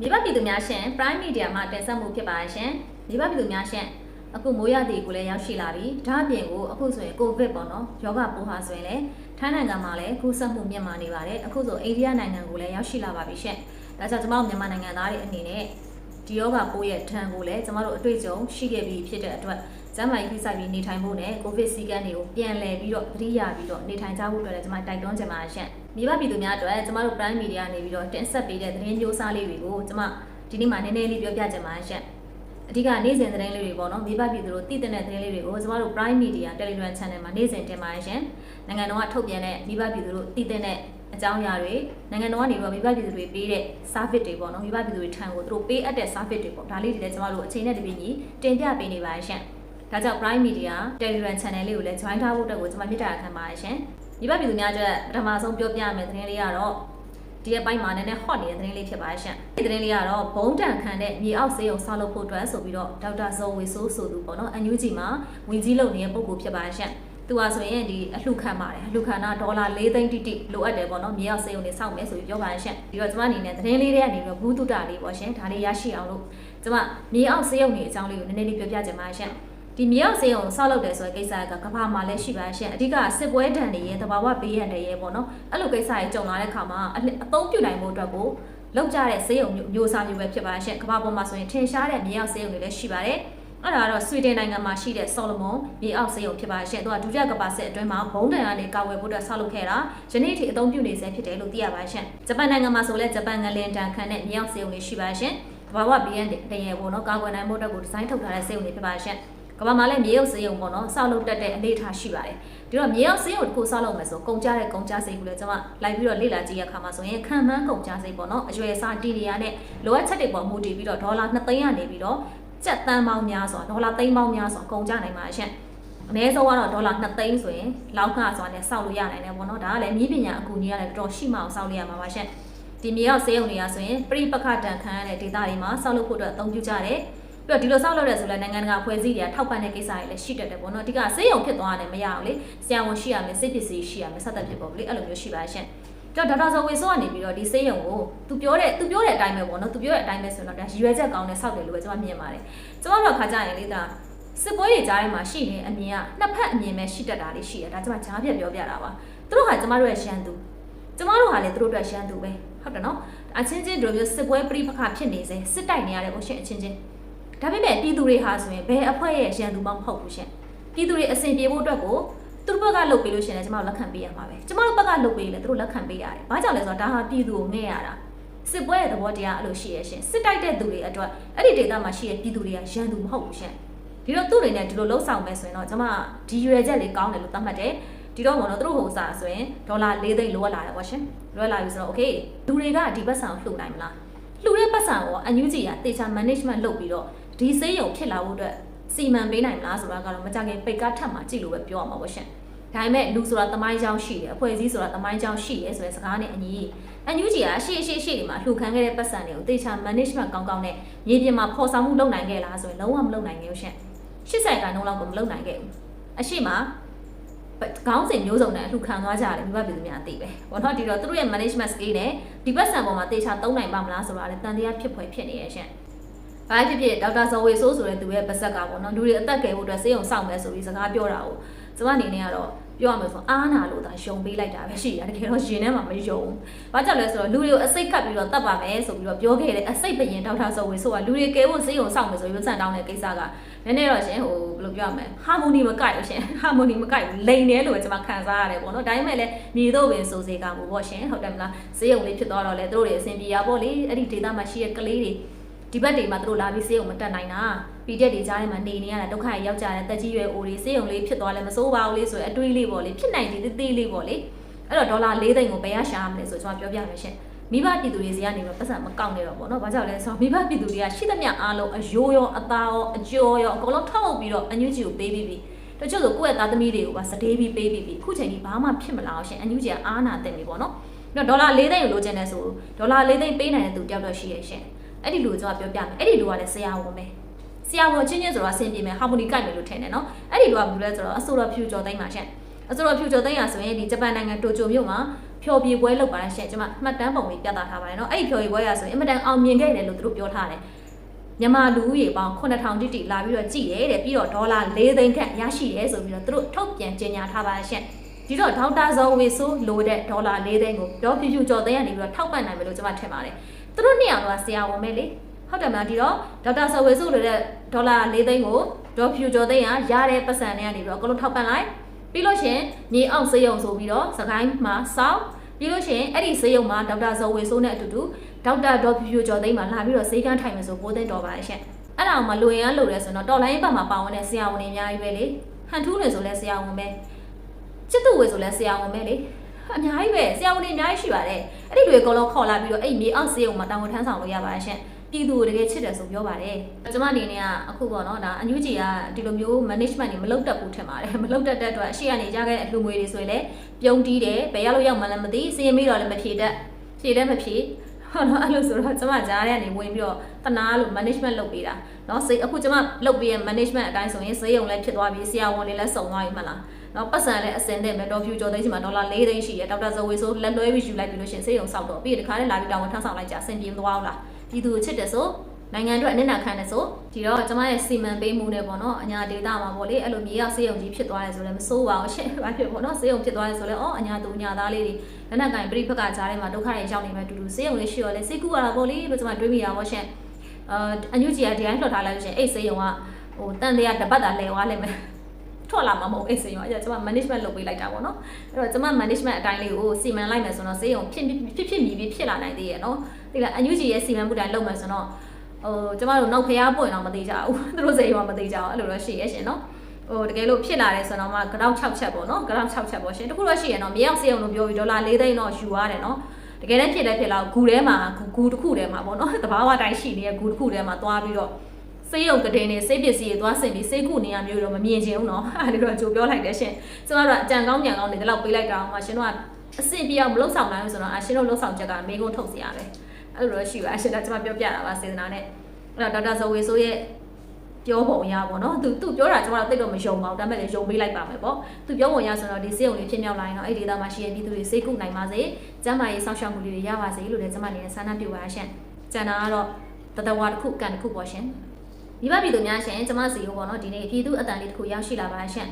မြေပပြည်သူများရှင် Prime Media မှာတင်ဆက်မှုဖြစ်ပါရှင်မြေပပြည်သူများရှင်အခုမိုးရသည့်ကိုလည်းရောက်ရှိလာပြီဒါအပြင်ကိုအခုဆိုရင်ကိုဗစ်ပေါ့နော်ယောဂပိုးဟာဆိုရင်လည်းထိုင်းနိုင်ငံမှာလည်းကူးစက်မှုမြင့်မာနေပါတယ်အခုဆိုအိန္ဒိယနိုင်ငံကိုလည်းရောက်ရှိလာပါပြီရှင်ဒါကြောင့်ကျွန်တော်တို့မြန်မာနိုင်ငံသားတွေအနေနဲ့ဒီယောဂပိုးရဲ့ဒဏ်ကိုလည်းကျွန်တော်တို့အတွေ့အကြုံရှိခဲ့ပြီးဖြစ်တဲ့အတွက်ကျန်းမာရေးကိစ္စပြီးနေထိုင်ဖို့နဲ့ကိုဗစ်စည်းကမ်းတွေကိုပြန်လည်ပြီးတော့သတိရပြီးတော့နေထိုင်ကြဖို့အတွက်လည်းကျွန်မတိုက်တွန်းချင်ပါရှင် မြေပပြည်သူများအတွက်ကျွန်တော်တို့ Prime Media နေပြီးတော့တင်ဆက်ပေးတဲ့သတင်းမျိုးစားလေးတွေကိုကျွန်မဒီနေ့မှနည်းနည်းလေးပြောပြချင်ပါရှင်အဓိကနေ့စဉ်သတင်းလေးတွေပေါ့နော်မြေပပြည်သူတို့တည်တဲ့သတင်းလေးတွေကိုကျွန်တော်တို့ Prime Media Telegram Channel မှာနေ့စဉ်တင်ပါရှင်နိုင်ငံတော်ကထုတ်ပြန်တဲ့မြေပပြည်သူတို့တည်တဲ့အကြောင်းအရာတွေနိုင်ငံတော်ကနေပြီးတော့မိဘပြည်သူတွေပေးတဲ့ service တွေပေါ့နော်မိဘပြည်သူတွေထံကိုသူတို့ပေးအပ်တဲ့ service တွေပေါ့ဒါလေးတွေလည်းကျွန်တော်တို့အချိန်နဲ့တပြေးညီတင်ပြပေးနေပါရှင်ဒါကြောင့် Prime Media Telegram Channel လေးကိုလည်း join ထားဖို့အတွက်ကိုကျွန်မမြစ်တာခံပါရှင် မိဘပြည်သူများအတွက်ပထမဆုံးပြောပြမယ်သတင်းလေးကတော့ဒီအပိုင်းမှာနည်းနည်း hot နေတဲ့သတင်းလေးဖြစ်ပါရှင်ဒီသတင်းလေးကတော့ဘုံတန်ခံတဲ့မြေအောက်ဆေးရုံဆောက်လုပ်ဖို့အတွက်ဆိုပြီးတော့ဒေါက်တာဇော်ဝေဆိုးဆိုသူပေါ့နော် NUG မှာဝင်ကြီးလုပ်နေတဲ့ပုံကိုဖြစ်ပါရှင်သူကဆိုရင်ဒီအလှခံပါတယ်အလှခံတာဒေါ်လာ၄သိန်းတိတိလိုအပ်တယ်ပေါ့နော်မြေရောက်စေုံနေစောင့်မယ်ဆိုပြီးပြောပါရှင့်ဒီတော့ကျွန်မအနေနဲ့သတင်းလေးတွေကနေပြီးဘူးတုတာလေးပေါ့ရှင်ဒါလေးရရှိအောင်လို့ကျွန်မမြေအောင်စေုံနေအကြောင်းလေးကိုနည်းနည်းလေးပြောပြချင်ပါရှင့် ဒီမြေအောင်စေုံဆောက်လုပ်တယ်ဆိုတဲ့ကိစ္စကကမ္ဘာမှာလည်းရှိပါရှင့်အဓိကစစ်ပွဲဒဏ်တွေရဲ့တဘာဝဘေးရန်တွေရဲ့ပေါ့နော်အဲ့လိုကိစ္စတွေကြုံလာတဲ့ခါမှာအသုံးပြုနိုင်ဖို့အတွက်ကိုလောက်ကြတဲ့စေုံမျိုးစားမျိုးပဲဖြစ်ပါရှင့်ကမ္ဘာပေါ်မှာဆိုရင်ထင်ရှားတဲ့မြေအောင်စေုံတွေလည်းရှိပါတယ်အဲ့ဒါကတော့ဆွီဒင်နိုင်ငံမှာရှိတဲ့ဆော်လမွန်မြေအောက်စေးရုံဖြစ်ပါရှင်။သူကဒုတိယကမ္ဘာစစ်အတွင်းမှာဘုံတန်ကနေကာဝယ်ဖို့အတွက်ဆောက်လုပ်ခဲ့တာယနေ့ထိအသုံးပြုနေဆဲဖြစ်တယ်လို့သိရပါရှင်။ဂျပန်နိုင်ငံမှာဆိုလဲဂျပန်ငလင်တန်ခန့်တဲ့မြေအောက်စေးရုံတွေရှိပါရှင်။ကမ္ဘာဝဘီယန်တရယ်ပေါ့နော်ကာကွယ်နိုင်ဖို့အတွက်ကိုဒီဇိုင်းထုတ်ထားတဲ့စေးရုံတွေဖြစ်ပါရှင်။ ကမ္ဘာမှာလည်းမြေအောက်စေးရုံပေါ့နော်ဆောက်လုပ်တတ်တဲ့အနေအထားရှိပါတယ်။ဒီတော့မြေအောက်စေးရုံတစ်ခုဆောက်လုပ်မယ်ဆိုကုန်ကြတဲ့ကုန်ကြစိတ်ကိုလည်းကျွန်မလိုက်ပြီးတော့လေ့လာကြည့်ရခါမှာဆိုရင်ခံမှန်းကုန်ကြစိတ်ပေါ့နော်အရွယ်အစားတီရီယာနဲ့လိုအပ်ချက်တွေပေါ်မူတည်ပြီးတော့ဒေါ်လာ2သိန်းကနေပြီးတော့ကျပ်တန်းပေါင်းများစွာဒေါ်လာသိန်းပေါင်းများစွာကုန်ကြနိုင်ပါရှင့်အနည်းဆုံးကတော့ဒေါ်လာ2သိန်းဆိုရင်လောက်ခစွာနဲ့စောက်လို့ရနိုင်တယ်ပေါ့နော်ဒါကလည်းမြည်ပညာအကူအညီရတယ်တော်တော်ရှိမှအောင်စောက်လို့ရမှာပါရှင့်ဒီမြေရောက်စေးရုံတွေကဆိုရင်ပြိပခတန်ခံရတဲ့ဒေတာတွေမှာစောက်လို့ဖို့အတွက်အသုံးပြုကြတယ် ပြီးတော့ဒီလိုစောက်လုပ်တဲ့ဆိုလဲနိုင်ငံတကာဖွဲ့စည်းတွေကထောက်ပံ့တဲ့ကိစ္စတွေလည်းရှိတတ်တယ်ပေါ့နော်ဒီကစေးရုံဖြစ်သွားတယ်မရအောင်လေဆရာဝန်ရှိရမယ်စိတ်ပစ္စည်းရှိရမယ်စသဖြင့်ပေါ့လေအဲ့လိုမျိုးရှိပါရှင့်တော့ဒေါက်တာဇော်ဝေဆိုးကနေပြီးတော့ဒီဆေးရုံကိုသူပြောတဲ့သူပြောတဲ့အတိုင်းပဲပေါ့နော်သူပြောတဲ့အတိုင်းပဲဆိုတော့ဒါရည်ရွယ်ချက်ကောင်းနဲ့စောက်တယ်လို့ပဲကျွန်မမြင်ပါတယ်ကျွန်တော်တို့ခါကြရင်လေဒါစစ်ပွဲတွေကြားထဲမှာရှိနေအမြင်ကနှစ်ဖက်အမြင်ပဲရှိတတ်တာလေးရှိတယ်ဒါကျွန်မကြားပြပြောပြတာပါသူတို့ကကျွန်မတို့ရဲ့ရှမ်းသူကျွန်မတို့ဟာလည်းသူတို့အတွက်ရှမ်းသူပဲဟုတ်တယ်နော်အချင်းချင်းတို့မျိုးစစ်ပွဲပြိပခဖြစ်နေစေစစ်တိုက်နေရတဲ့ကိုရှင်အချင်းချင်း ဒါပေမဲ့ပြည်သူတွေဟာဆိုရင်ဘယ်အဖွဲ့ရဲ့ရှမ်းသူမှမဟုတ်ဘူးရှင်ပြည်သူတွေအစဉ်ပြေဖို့အတွက်ကိုသူတို့ဘက်ကလုပ်ပေးလို့ရှင်လည်းကျမတို့လက်ခံပေးရမှာပဲကျမတို့ဘက်ကလုပ်ပေးလဲသူတို့လက်ခံပေးရတယ်။ဘာကြောင့်လဲဆိုတော့ဒါဟာပြည်သူကိုငဲ့ရတာစစ်ပွဲရဲ့သဘောတရားအဲ့လိုရှိရရှင်စစ်တိုက်တဲ့သူတွေအတွက်အဲ့ဒီဒေသမှာရှိတဲ့ပြည်သူတွေကရန်သူမဟုတ်ဘူးရှင်။ဒီတော့သူတွေနဲ့ဒီလိုလှုပ်ဆောင်မယ်ဆိုရင်တော့ကျမဒီရွယ်ချက်လေးကောင်းတယ်လို့သတ်မှတ်တယ်။ဒီတော့ဘောနော်သူတို့ဟိုစားဆိုရင်ဒေါ်လာ၄သိန်းလိုအပ်လာတယ်ပေါ့ရှင်။လိုအပ်လာပြီဆိုတော့ okay လူတွေကဒီပတ်စံကိုလှူနိုင်မလား။လှူတဲ့ပတ်စံကိုအန်ယူဂျီကတေချာ management လုပ်ပြီးတော့ ဒီစေးရုံဖြစ်လာဖို့အတွက်စီမံပေးနိုင်မလားဆိုတာကတော့မကြခင်ပိတ်ကထပ်မှကြည့်လို့ပဲပြောရမှာပေါ့ရှင်။ဒါပေမဲ့လူဆိုတာတမိုင်းကြောင်းရှိတယ်အဖွဲ့အစည်းဆိုတာတမိုင်းကြောင်းရှိတယ်ဆိုတဲ့စကားနဲ့အညီအန်ယူဂျီကအရှိအရှိအရှိတွေမှာလှူခန်းခဲ့တဲ့ပတ်စံတွေကိုတေချာ management ကောင်းကောင်းနဲ့မြေပြင်မှာဖော်ဆောင်မှုလုပ်နိုင်ခဲ့လားဆိုရင်လုံးဝမလုပ်နိုင်ခဲ့ဘူးရှင်80ကန်လုံးလောက်ကိုမလုပ်နိုင်ခဲ့ဘူးအရှိမှာခေါင်းစဉ်မျိုးစုံနဲ့အလှခံသွားကြတယ်မိဘပြည်သူများအသိပဲဘောတော့ဒီတော့သူတို့ရဲ့ management skill နဲ့ဒီပတ်စံပေါ်မှာတေချာသုံးနိုင်ပါမလားဆိုတာလည်းတန်တရားဖြစ်ဖွယ်ဖြစ်နေရဲ့ရှင်။ ဘာဖြစ်ဖြစ်ဒေါက်တာဇော်ဝေဆိုးဆိုတဲ့သူရဲ့ပါဇက်ကပေါ့နော်လူတွေအသက်ကယ်ဖို့အတွက်စေးုံစောင့်မယ်ဆိုပြီးစကားပြောတာကိုကျမအနေနဲ့ကတော့ပြောရမယ်ဆိုအားနာလို့သာယုံပေးလိုက်တာပဲရှိတယ်တကယ်တော့ရင်ထဲမှာမယုံ။ဘာကြောင့်လဲဆိုတော့လူတွေကိုအစိတ်ခတ်ပြီးတော့တတ်ပါမယ်ဆိုပြီးတော့ပြောခဲ့တယ်အစိတ်ပရင်ဒေါက်တာဇော်ဝေဆိုကလူတွေကဲဖို့စေးုံစောင့်မယ်ဆိုပြီးစံတောင်းတဲ့ကိစ္စကနည်းနည်းတော့ရှင်ဟိုဘယ်လိုပြောရမလဲဟာမိုနီမကိုက်လို့ရှင်ဟာမိုနီမကိုက်လိန်တယ်လို့ပဲကျွန်မခံစားရတယ်ပေါ့နော်ဒါပေမဲ့လည်းမြေတော့ပင်စိုးစေကမှုပေါ့ရှင်ဟုတ်တယ်မလားစေးုံလေးဖြစ်သွားတော့လေသူတို့တွေအဆင်ပြေရပေါ့လေအဲ့ဒီဒေတာမှာရှိတဲ့ကလေးတွေ ဒီဘက်တွေမှာသူတို့လာပြီးစေးုံမတက်နိုင်တာပီတက်တွေကြားထဲမှာနေနေရတာဒုက္ခရရောက်ကြတဲ့တက်ကြီးရွယ်အိုတွေစေးုံလေးဖြစ်သွားလဲမစိုးပါဘူးလေဆိုအတွေးလေးပေါ့လေဖြစ်နိုင်သေးသေးလေးပေါ့လေအဲ့တော့ဒေါ်လာ၄သိန်းကိုဘယ်ရရှာမလဲဆိုကျွန်တော်ပြောပြမယ်ရှင်မိဘပြည်သူတွေစီကနေပတ်စံမကောက်နေတော့ပေါ့နော်။ဘာကြောင့်လဲဆိုတော့မိဘပြည်သူတွေကရှိသမျှအားလုံးအယိုးရောအသားရောအကျော်ရောအကုန်လုံးထောက်ပြီးတော့အညွှကြီးကိုပေးပြီးပြီ။တချို့ဆိုကိုယ့်ရဲ့သားသမီးတွေကိုပါစတေးပြီးပေးပြီးပြီ။အခုချိန်ကြီးဘာမှဖြစ်မလာအောင်ရှင်အညွှကြီးကအားနာတဲ့နေပေါ့နော်။ပြီးတော့ဒေါ်လာ၄သိန်းကိုလိုချင်တယ်ဆိုဒေါ်လာ၄သိန်းပေးနိုင်တဲ့သူတယောက်တော့ရှိရဲ့ရှင်။ အဲ့ဒီလူကိုကျွန်တော်ပြောပြမယ်အဲ့ဒီလူကလည်းဆရာဝန်ပဲဆရာဝန်ချင်းချင်းဆိုတော့အဆင်ပြေမယ်ဟာမိုနီကိုက်မယ်လို့ထင်တယ်နော်အဲ့ဒီလူကဘူးလဲဆိုတော့အဆိုတော်ဖြူကျော်သိမ်းပါရှင့်အဆိုတော်ဖြူကျော်သိမ်းရဆိုရင်ဒီဂျပန်နိုင်ငံတိုကျိုမြို့မှာဖျော်ဖြေပွဲလုပ်ပါရှင့်ကျွန်မမှတ်တမ်းပုံလေးပြသထားပါတယ်နော်အဲ့ဒီဖျော်ဖြေပွဲရဆိုရင်အမတန်အောင်မြင်ခဲ့တယ်လို့သူတို့ပြောထားတယ်မြန်မာလူဦးရေပေါင်း9000တိတိလာပြီးတော့ကြည့်ရတယ်ပြီးတော့ဒေါ်လာ4သိန်းခန့်ရရှိတယ်ဆိုပြီးတော့သူတို့ထုတ်ပြန်ကြေညာထားပါရှင့်ဒီတော့ဒေါက်တာဇော်ဝေဆိုးလိုတဲ့ဒေါ်လာ၄သိန်းကိုဒေါ်ဖြူဖြူကျော်သိန်းကနေပြီးတော့ထောက်ပံ့နိုင်မယ်လို့ကျွန်မထင်ပါတယ်။ သူတို့နှစ်ယောက်ကဆရာဝန်ပဲလေဟုတ်တယ်မလားဒီတော့ဒေါက်တာဇော်ဝေဆိုးလိုတဲ့ဒေါ်လာ4သိန်းကိုဒေါ်ဖြူကျော်သိန်းကရတဲ့ပတ်စံတွေကနေပြီးတော့အကုန်လုံးထောက်ပံ့လိုက်ပြီးလို့ရှင်မြေအောင်စေးရုံဆိုပြီးတော့စကိုင်းမှာစောင်းပြီးလို့ရှင်အဲ့ဒီစေးရုံမှာဒေါက်တာဇော်ဝေဆိုးနဲ့အတူတူဒေါက်တာဒေါ်ဖြူဖြူကျော်သိန်းမှာလာပြီးတော့စေးကန်းထိုင်မယ်ဆို9သိန်းတော်ပါတယ်ရှင်အဲ့ဒါအောင်မလိုရင်လိုရဲဆိုတော့တော်လိုင်းဘက်မှာပါဝင်တဲ့ဆရာဝန်တွေအများကြီးပဲလေဟန်ထူးနေဆိုလဲဆရာဝန်ပဲချစ်သူဝေဆိုလဲဆရာဝန်ပဲလေ အများကြီးပဲဆရာဝန်တွေအများကြီးရှိပါတယ်အဲ့ဒီတွေအကုန်လုံးခေါ်လာပြီးတော့အဲ့မြေအောင်စေးရုံမှာတာဝန်ထမ်းဆောင်လို့ရပါတယ်ရှင်ပြည်သူတကယ်ချစ်တယ်ဆိုပြောပါတယ်ကျွန်မအနေနဲ့ကအခုပေါ့နော်ဒါအန်ယူဂျီကဒီလိုမျိုး management တွေမလုပ်တတ်ဘူးထင်ပါတယ်မလုပ်တတ်တဲ့အတွက်အရှိကနေကြားခဲ့တဲ့အလှငွေတွေဆိုရင်လည်းပြုံးတီးတယ်ဘယ်ရောက်လို့ရောက်မှလည်းမသိစီရင်မိတော့လည်းမဖြေတတ်ဖြေလည်းမဖြေဟုတ်တော့အဲ့လိုဆိုတော့ကျွန်မကြားထဲကနေဝင်ပြီးတော့တနာလို့ management လုပ်ပေးတာเนาะစိတ်အခုကျွန်မလုပ်ပေးရဲ့ management အတိုင်းဆိုရင်ဈေးရုံလည်းဖြစ်သွားပြီဆရာဝန်တွေလည်းစုံသွားပြီမလား နော်ပတ်စံလည်းအစင်တဲ့မယ်တော်ဖြူကျော်သိန်းစီမှာဒေါ်လာ၄သိန်းရှိရဒေါက်တာဇဝေဆိုလက်လွဲပြီးယူလိုက်ပြီးလို့ရှင်ဈေးရုံစောက်တော့ပြီးတခါလည်းလာပြီးတောင်းဝန်ထမ်းဆောင်လိုက်ကြအဆင်ပြေမသွားဘူးလားပြည်သူကိုချစ်တယ်ဆိုနိုင်ငံအတွက်အနစ်နာခံတယ်ဆိုဒီတော့ကျွန်မရဲ့စီမံပေးမှုနဲ့ပေါ့နော်အညာဒေတာမှာပေါ့လေအဲ့လိုမြေရောက်ဆေးရုံကြီးဖြစ်သွားတယ်ဆိုလည်းမစိုးပါဘူးရှင့်ဘာဖြစ်ပေါ့နော်ဆေးရုံဖြစ်သွားတယ်ဆိုလည်းအော်အညာသူအညာသားလေးတွေလက်နက်ကင်ပြိဖက်ကကြားထဲမှာဒုက္ခတွေရောက်နေမှတူတူဆေးရုံလေးရှိရောလေစိတ်ကူရတာပေါ့လေလို့ကျွန်မတွေးမိတာပေါ့ရှင့်အာအညူကြီးကဒီတိုင်းလှော်ထားလိုက်လို့ရှင့်အဲ့ဆေးရုံကဟိုတန်တရားတပတ်တာလဲသွားလိမ့်မယ် ထွက်လာမှာမဟုတ်အဲ့စေးရုံအဲ့ဒါကျွန်မ management လုပ်ပေးလိုက်တာပေါ့နော်အဲ့တော့ကျွန်မ management အတိုင်းလေးကိုစီမံလိုက်မယ်ဆိုတော့စေးရုံဖြစ်ဖြစ်ဖြစ်မြည်ပြီးဖြစ်လာနိုင်သေးရဲ့နော်ဒီလားအညူကြီးရဲ့စီမံမှုတိုင်းလုပ်မယ်ဆိုတော့ဟိုကျမတို့နောက်ဖျားပွင့်တော့မသေးကြဘူးသူတို့စိတ်ရောမသေးကြဘူးအဲ့လိုတော့ရှိရဲ့ရှင်နော်ဟိုတကယ်လို့ဖြစ်လာတယ်ဆိုတော့မှကြောက်6ချက်ပေါ့နော်ကြောက်6ချက်ပေါ့ရှင်တခုတော့ရှိရနော်မြေရောက်စေအောင်လို့ပြောပြီးဒေါ်လာ4သိန်းတော့ယူရတယ်နော်တကယ်လည်းဖြစ်လည်းဖြစ်တော့ဂူထဲမှာဂူတစ်ခုထဲမှာပေါ့နော်တဘာဝတိုင်းရှိနေတဲ့ဂူတစ်ခုထဲမှာသွားပြီးတော့ စေးရုံကတဲ့နေစေးပစ္စည်းတွေသွားဆင်ပြီးစေးခုနေရမျိုးတော့မမြင်ချင်ဘူးเนาะအဲ့ဒါတော့ကြိုပြောလိုက်တယ်ရှင်ကျမတို့ကအကြံကောင်းကြံကောင်းနေတယ်လို့ပေးလိုက်တာအောင်မှရှင်တို့ကအဆင်ပြေအောင်မလုပ်ဆောင်နိုင်ဘူးဆိုတော့အရှင်တို့လုပ်ဆောင်ချက်ကမေးခွန်းထုတ်စီရတယ်အဲ့လိုတော့ရှိပါအရှင်ကကျမပြောပြတာပါစေတနာနဲ့အဲ့တော့ဒေါက်တာဇော်ဝေဆိုးရဲ့ပြောပုံရပါတော့သူသူပြောတာကျွန်တော်တို့သိတော့မယုံပါဘူးဒါပေမဲ့လည်းယုံပေးလိုက်ပါမယ်ပေါ့သူပြောပုံရဆိုတော့ဒီစေးုံလေးဖြစ်မြောက်လာရင်တော့အဲ့ဒီဒေသမှာရှိရပြည်သူတွေစေးကုနိုင်ပါစေကျမ်းမာရေးစောင့်ရှောက်မှုတွေရပါစေလို့လည်းကျွန်မအနေနဲ့ဆန္ဒပြုပါရှင်ကျန်တာကတော့တတဝါတစ်ခုကန်တစ်ခုပေါ့ရှင် မိဘပြည်သူများရှင်ကျွန်မစီကိုပေါ့နော်ဒီနေ့ပြည်သူအတန်လေးတစ်ခုရောက်ရှိလာပါရှင်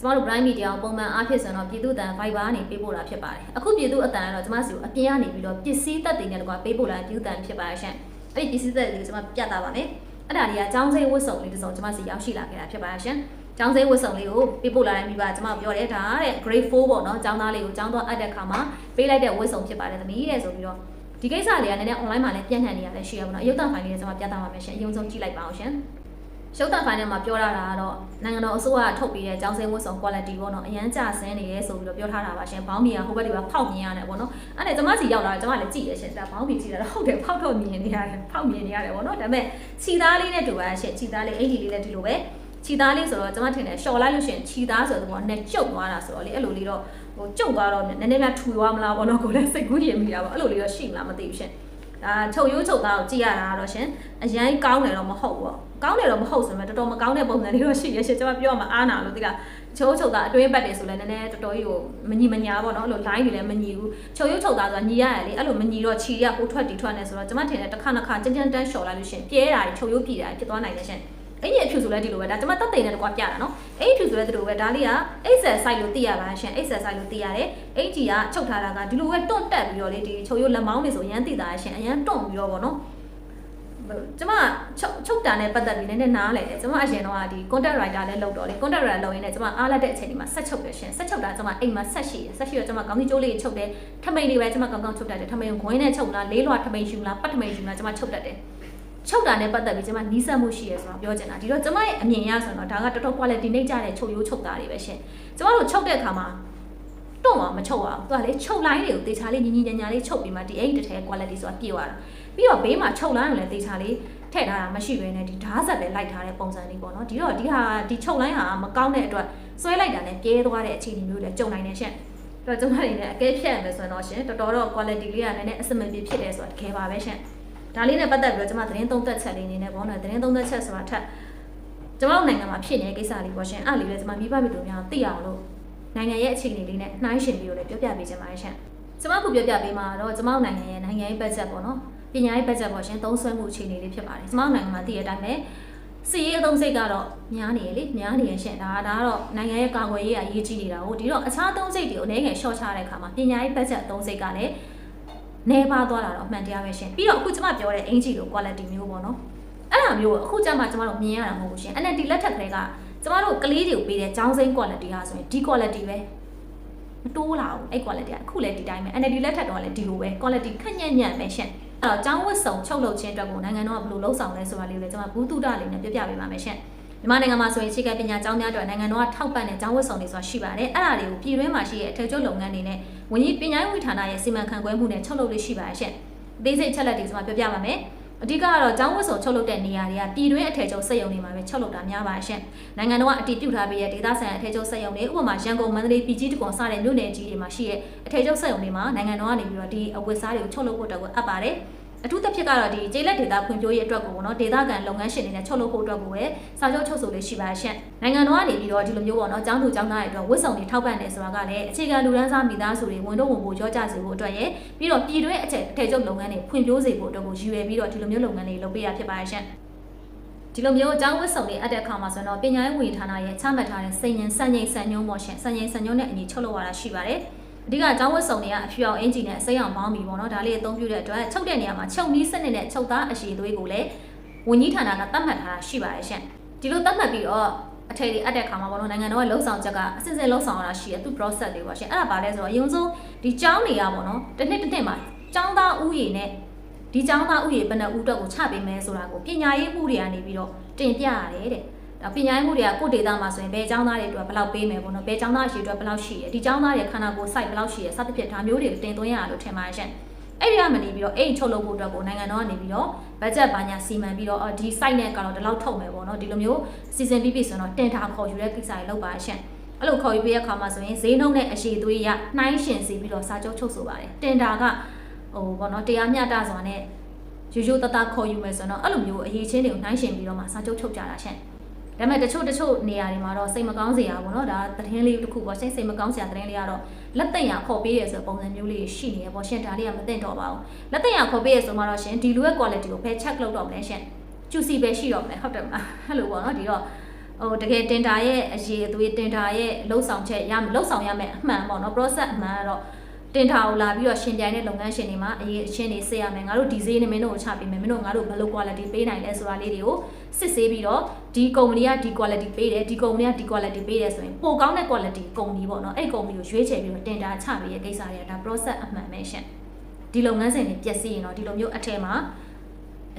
ကျမတို့ Prime Media ကိုပုံမှန်အားဖြင့်ဆိုတော့ပြည်သူအတန် Viber ကနေပေးပို့တာဖြစ်ပါတယ်အခုပြည်သူအတန်ကတော့ကျမစီကိုအပြင်ကနေပြီးတော့ပစ္စည်းသက်တွေနဲ့တကွာပေးပို့လာပြည်သူအတန်ဖြစ်ပါရှင်အဲ့ဒီပစ္စည်းသက်တွေကိုကျမပြသပါမယ်အဲ့ဒါတွေကចောင်းစိဝတ်စုံလေးတစ်စုံကျမစီရောက်ရှိလာခဲ့တာဖြစ်ပါရှင်ကျောင်းစိဝတ်စုံလေးကိုပေးပို့လာတဲ့မိဘကျမပြောတယ်ဒါတဲ့ grade 4ပေါ့နော်ကျောင်းသားလေးကိုကျောင်းသွားအပ်တဲ့ခါမှာပေးလိုက်တဲ့ဝတ်စုံဖြစ်ပါတယ်သမီးတဲ့ဆိုပြီးတော့ ဒီကိစ္စလေးကလည်းနည်းနည်း online မှာလည်းပြန့်နှံ့နေရတယ်ရှိရပါတော့ရုပ်သံဖိုင်လေးနဲ့ကျွန်မပြသပါမယ်ရှင်အရင်ဆုံးကြည့်လိုက်ပါအောင်ရှင်ရုပ်သံဖိုင်ထဲမှာပြောထားတာကတော့နိုင်ငံတော်အစိုးရထုတ်ပေးတဲ့ကျောင်းစင်းဝတ်စုံ quality ပေါ့နော်အရန်ကြဆင်းနေရဲဆိုပြီးတော့ပြောထားတာပါရှင်ဘောင်းမီကဟိုဘက်ဒီဘက်ဖောက်မြင်ရတယ်ပေါ့နော်အဲ့ဒါကျွန်မစီရောက်လာတော့ကျွန်မလည်းကြည့်ရရှင်ဒါဘောင်းမီကြည့်တာဟုတ်တယ်ဖောက်တော့မြင်နေရတယ်ဖောက်မြင်နေရတယ်ပေါ့နော်ဒါပေမဲ့ခြီသားလေးနဲ့တူပါရှင်ခြီသားလေးအင်ဂျီလေးနဲ့ဒီလိုပဲခြီသားလေးဆိုတော့ကျွန်မထင်တယ်ရှော်လိုက်လို့ရှင်ခြီသားဆိုတော့နဲ့ကျုပ်သွားတာဆိုတော့လေအဲ့လိုလေးတော့ ဟိုကျုပ်သွားတော့နည်းနည်းများထူသွားမလားပေါ့နော်ကိုလည်းစိတ်ကူးရင်မိတာပေါ့အဲ့လိုလေးတော့ရှိမလားမသိဘူးရှင်ဒါချုပ်ရိုးချုပ်သားကိုကြည့်ရတာတော့ရှင်အရင်ကောင်းတယ်တော့မဟုတ်ဘူးပေါ့ကောင်းတယ်တော့မဟုတ်ဆိုပေမဲ့တော်တော်မကောင်းတဲ့ပုံစံလေးတော့ရှိရရှင်ကျွန်မပြောမှအားနာလို့တိလားချုပ်ချုပ်သားအတွင်းဘက်တွေဆိုလည်းနည်းနည်းတော်တော်ကြီးကိုမညီမညာပေါ့နော်အဲ့လို line တွေလည်းမညီဘူးချုပ်ရိုးချုပ်သားဆိုတာညီရတယ်လေအဲ့လိုမညီတော့ခြီရဟိုထွက်တီထွက်နေဆိုတော့ကျွန်မထင်တယ်တစ်ခါနှစ်ခါကြမ်းကြမ်းတန်းလျှော်လိုက်လို့ရှင်ပြဲတာချုပ်ရိုးပြည်တာဖြစ်သွားနိုင်တယ်ရှင် အဲ့ဒီအဖြူဆိုလဲဒီလိုပဲဒါကျွန်မတက်သိနေတကွာပြတာနော်အဲ့ဒီအဖြူဆိုလဲဒီလိုပဲဒါလေးက XL size လို့သိရပါရှင် XL size လို့သိရတယ်အဲ့ဒီကချုပ်ထားတာကဒီလိုပဲတွန့်တက်ပြီးတော့လေဒီချုပ်ရိုးလက်မောင်းတွေဆိုရမ်းသိတာရှင်အရန်တွန့်ပြီးတော့ဗောနော်ကျမချုပ်ချုပ်တာနဲ့ပတ်သက်ပြီးနည်းနည်းနားလဲတယ်ကျမအရင်တော့ဒီ content writer လည်းလုပ်တော့လေ content writer လုပ်ရင်းနဲ့ကျမအားလက်တဲ့အချိန်ဒီမှာဆက်ချုပ်တယ်ရှင်ဆက်ချုပ်တာကျမအိမ်မှာဆက်ရှိတယ်ဆက်ရှိတော့ကျမကောင်းကြီးကျိုးလေးချုပ်တယ်ထမိန်လေးပဲကျမကောင်းကောင်းချုပ်တတ်တယ်ထမိန်ကိုခွင်းနဲ့ချုပ်လားလေးလွှာထမိန်ယူလားပတ်ထမိန်ယူလားကျမချုပ်တတ်တယ် ချုပ်တာနဲ့ပတ်သက်ပြီးကျွန်မနီးစပ်မှုရှိရဲဆိုတော့ပြောချင်တာဒီတော့ကျွန်မရဲ့အမြင်ရဆိုတော့ဒါကတော်တော် quality နှိမ့်ကြတဲ့ချုပ်ရိုးချုပ်တာတွေပဲရှင်ကျွန်တော်တို့ချုပ်တဲ့အခါမှာတွန့်အောင်မချုပ်အောင်သူကလေချုပ်လိုင်းတွေကိုတေချာလေးညီညီညာညာလေးချုပ်ပြီးမှဒီအဲ့ဒီတစ်ထည် quality ဆိုတာပြည့်သွားတာပြီးတော့ဘေးမှာချုပ်လိုင်းကိုလည်းတေချာလေးထည့်ထားတာမရှိဘဲနဲ့ဒီဓာတ်ဆက်လည်းလိုက်ထားတဲ့ပုံစံလေးပေါ့နော်ဒီတော့ဒီဟာဒီချုပ်လိုင်းဟာမကောင်းတဲ့အတွက်ဆွဲလိုက်တာနဲ့ပြဲသွားတဲ့အခြေအနေမျိုးလည်းကြုံနိုင်နေရှင်တော့ကျွန်မတွေလည်းအကဲဖြတ်ရမယ်ဆိုရင်တော့ရှင်တော်တော်တော့ quality လေးကလည်းနည်းနည်းအဆင်မပြေဖြစ်တယ်ဆိုတာတကယ်ပါပဲရှင် ဒါလေးနဲ့ပတ်သက်ပြီးတော့ကျွန်မသတင်းသုံးသက်ချက်လေးအနေနဲ့ပေါ့နော်သတင်းသုံးသက်ချက်ဆိုတာထက်ကျွန်တော်နိုင်ငံမှာဖြစ်နေတဲ့ကိစ္စလေးပေါ့ရှင်အဲ့လေးလည်းကျွန်မမိဘမိသူများသိအောင်လို့နိုင်ငံရဲ့အခြေအနေလေးနဲ့နှိုင်းယှဉ်ပြီးတော့လည်းပြောပြပေးချင်ပါတယ်ရှင်ကျမခုပြောပြပေးမှာတော့ကျမတို့နိုင်ငံရဲ့နိုင်ငံရေး budget ပေါ့နော်ပညာရေး budget ပေါ့ရှင်သုံးစွဲမှုအခြေအနေလေးဖြစ်ပါတယ်ကျမတို့နိုင်ငံမှာတည်တဲ့အတိုင်းပဲစီရေးအသုံးစိတ်ကတော့များနေရလေများနေရရှင်ဒါဒါကတော့နိုင်ငံရဲ့ကာကွယ်ရေးအရေးကြီးနေတာကိုဒီတော့အခြားသုံးစိတ်တွေကိုအနေငယ် short ချတဲ့အခါမှာပညာရေး budget အသုံးစိတ်ကလည်း နေပါသွားတာတော့အမှန်တရားပဲရှင်ပြီးတော့အခုကျမပြောတဲ့အင်ဂျီလို quality မျိုးပေါ့နော်အဲ့လိုမျိုးအခုကျမကျမတို့မြင်ရတာမဟုတ်ဘူးရှင် NLD လက်ထက်ကလေးကကျမတို့ကလေးတွေကိုပေးတဲ့ចောင်းစိမ်း quality ဟာဆိုရင်ဒီ quality ပဲမတိုးလာဘူးအဲ့ quality ကအခုလည်းဒီတိုင်းပဲ NLD လက်ထက်တော့လည်းဒီလိုပဲ quality ခက်ညံ့ညံ့ပဲရှင်အဲ့တော့ចောင်းဝတ်စုံချုပ်လုပ်ခြင်းအတွက်ကိုနိုင်ငံတော်ကဘယ်လိုလှုပ်ဆောင်လဲဆိုတာလေးကိုလည်းကျမဘူးတုဒလေးနဲ့ပြပြပေးပါမယ်ရှင် မြန်မာနိုင်ငံမှာဆိုရင်အခြေခံပညာကျောင်းများအတွက်နိုင်ငံတော်ကထောက်ပံ့တဲ့ကျောင်းဝတ်ဆောင်တွေဆိုတာရှိပါတယ်။အဲ့ဒါတွေကိုပြည်တွင်းမှာရှိတဲ့အထက်ကျောင်းလုပ်ငန်းတွေနဲ့ဝန်ကြီးပညာရေးဝန်ဌာနရဲ့စီမံခန့်ခွဲမှုနဲ့ချုပ်လုပ်လို့ရှိပါတယ်ရှင့်။အသေးစိတ်ချက်လက်တွေဆိုမှပြောပြပါမယ်။အဓိကကတော့ကျောင်းဝတ်ဆောင်ချုပ်လုပ်တဲ့နေရာတွေကပြည်တွင်းအထက်ကျောင်းစက်ရုံတွေမှာပဲချုပ်လုပ်တာများပါတယ်ရှင့်။နိုင်ငံတော်ကအတည်ပြုထားပြီးတဲ့ဒေသဆိုင်ရာအထက်ကျောင်းစက်ရုံတွေဥပမာရန်ကုန်မန္တလေးပြည်ကြီးတကွန်စတဲ့မြို့နယ်ကြီးတွေမှာရှိတဲ့အထက်ကျောင်းစက်ရုံတွေမှာနိုင်ငံတော်ကနေပြီးတော့ဒီအဝတ်စားတွေကိုချုပ်လုပ်ဖို့အတွက်ကိုအပ်ပါတယ်။ အထူးသဖြင့်ကတော့ဒီကျေးလက်ဒေသဖွံ့ဖြိုးရေးအတွက်ကိုပေါ့နော်ဒေသခံလုပ်ငန်းရှင်တွေနဲ့ချုပ်လုပ်ဖို့အတွက်ကိုပဲစာချုပ်ချုပ်ဆိုလေးရှိပါရှင့်နိုင်ငံတော်ကနေပြီးတော့ဒီလိုမျိုးပေါ့နော်ចောင်းသူចောင်းသားတွေအတွက်ဝတ်စုံတွေထောက်ပံ့တယ်ဆိုတာကလည်းအခြေခံလူဒန်းစားမိသားစုတွေဝန်တော့ဝန်ဖို့ကြောကြစေဖို့အတွက်ရဲ့ပြီးတော့ပြည်တွင်းအထက်အထက်ချုပ်လုပ်ငန်းတွေဖွံ့ဖြိုးစေဖို့အတွက်ကိုရည်ရွယ်ပြီးတော့ဒီလိုမျိုးလုပ်ငန်းတွေလုပ်ပေးရဖြစ်ပါရှင့်ဒီလိုမျိုးအကြောင်းဝတ်စုံတွေအပ်တဲ့အခါမှာဆိုတော့ပညာရေးဝန်ကြီးဌာနရဲ့ချမှတ်ထားတဲ့စိန်ရင်စံငိမ့်စံညုံပေါ့ရှင်စံငိမ့်စံညုံနဲ့အညီချုပ်လုပ်ရတာရှိပါတယ်။ အဓိကအကြောင်းဝတ်စုံတွေကအဖြူအောင်အင်ဂျီနဲ့အစိမ်းအောင်ပေါင်းပြီးပေါ့နော်ဒါလေးအသုံးပြုတဲ့အတွက်ချုပ်တဲ့နေရာမှာချုပ်နီးစနစ်နဲ့ချုပ်သားအရှိသွေးကိုလည်းဝန်ကြီးဌာနကသတ်မှတ်ထားတာရှိပါတယ်ရှင်ဒီလိုသတ်မှတ်ပြီးတော့အထည်တွေအပ်တဲ့ခါမှာပေါ့နော်နိုင်ငံတော်ရဲ့လှုပ်ဆောင်ချက်ကအစစ်စစ်လှုပ်ဆောင်ရတာရှိတယ်သူ process တွေပေါ့ရှင်အဲ့ဒါပါလဲဆိုတော့အရင်ဆုံးဒီကျောင်းတွေကပေါ့နော်တစ်နှစ်တစ်နှစ်မှာကျောင်းသားဥယျာဉ်နဲ့ဒီကျောင်းသားဥယျာဉ်ဘယ်နှဦးတော့ကိုချပေးမယ်ဆိုတာကိုပညာရေးမှုတွေကနေပြီးတော့တင်ပြရတယ်တဲ့ ဒါပညာရေးမှုတွေကကိုယ့်ဒေတာမှာဆိုရင်ဘယ်ကျောင်းသားတွေအတွက်ဘယ်လောက်ပေးမယ်ပေါ့နော်ဘယ်ကျောင်းသားရှိအတွက်ဘယ်လောက်ရှိရဒီကျောင်းသားတွေခန္ဓာကိုယ် site ဘယ်လောက်ရှိရစသဖြင့်ဒါမျိုးတွေတင်သွင်းရလို့ထင်ပါတယ်ရှင်အဲ့ဒီကနေပြီးတော့အိမ်ထုတ်လုပ်ဖို့အတွက်ကိုနိုင်ငံတော်ကနေပြီးတော့ budget ဘာညာစီမံပြီးတော့ဒီ site နဲ့ကတော့ဒီလောက်ထုတ်မယ်ပေါ့နော်ဒီလိုမျိုးစီစဉ်ပြီးပြီဆိုတော့တင်တာခေါ်ယူတဲ့ကိစ္စတွေလုပ်ပါရှင်အဲ့လိုခေါ်ယူပေးတဲ့အခါမှာဆိုရင်ဈေးနှုန်းနဲ့အရှိသွေးရနှိုင်းရှင်စီပြီးတော့စာချုပ်ချုပ်ဆိုပါတယ်တင်တာကဟိုပေါ့နော်တရားမျှတစွာနဲ့ရိုးရိုးသားသားခေါ်ယူမယ်ဆိုတော့အဲ့လိုမျိုးအရေးချင်းတွေကိုနှိုင်းရှင်ပြီးတော့မှစာချုပ်ချုပ်ကြတာရှင် ဒါပေမဲ့တချို့တချို့နေရာတွေမှာတော့စိတ်မကောင်းစရာပေါ့နော်ဒါသတင်းလေးတစ်ခုပေါ့စိတ်စိတ်မကောင်းစရာသတင်းလေးကတော့လက်သိမ်ရခေါ်ပေးရဆိုပုံစံမျိုးလေးရှိနေရပေါ့ရှင်ဒါလေးကမသိတော့ပါဘူးလက်သိမ်ရခေါ်ပေးရဆိုမှတော့ရှင်ဒီလိုရဲ့ quality ကိုဘယ် check လုပ်တော့မလဲရှင်ကျူစီပဲရှိတော့မလဲဟုတ်တယ်မလားအဲ့လိုပေါ့နော်ဒီတော့ဟိုတကယ်တင်တာရဲ့အရေးအသွေးတင်တာရဲ့လှုပ်ဆောင်ချက်ရလှုပ်ဆောင်ရမယ်အမှန်ပေါ့နော် process အမှန်ကတော့တင်ထားအောင်လာပြီးတော့ရှင်ပြိုင်တဲ့လုပ်ငန်းရှင်တွေမှာအရေးအချင်းတွေစစ်ရမယ်ငါတို့ဒီဈေးနဲ့မင်းတို့ကိုချပေးမယ်မင်းတို့ငါတို့ဘယ်လို quality ပေးနိုင်လဲဆိုတာလေးတွေကို စစ်ဆေးပြီးတော့ဒီကုမ္ပဏီကဒီ quality ပေးတယ်ဒီကုမ္ပဏီကဒီ quality ပေးတယ်ဆိုရင်ပိုကောင်းတဲ့ quality ကုမ္ပဏီပေါ့နော်အဲ့ကုမ္ပဏီကိုရွေးချယ်ပြီးတော့တင်တာချပေးရဲ့ကိစ္စတွေကဒါ process အမှန်ပဲရှင်ဒီလုပ်ငန်းစဉ်တွေပြည့်စည်ရင်တော့ဒီလိုမျိုးအထက်မှာ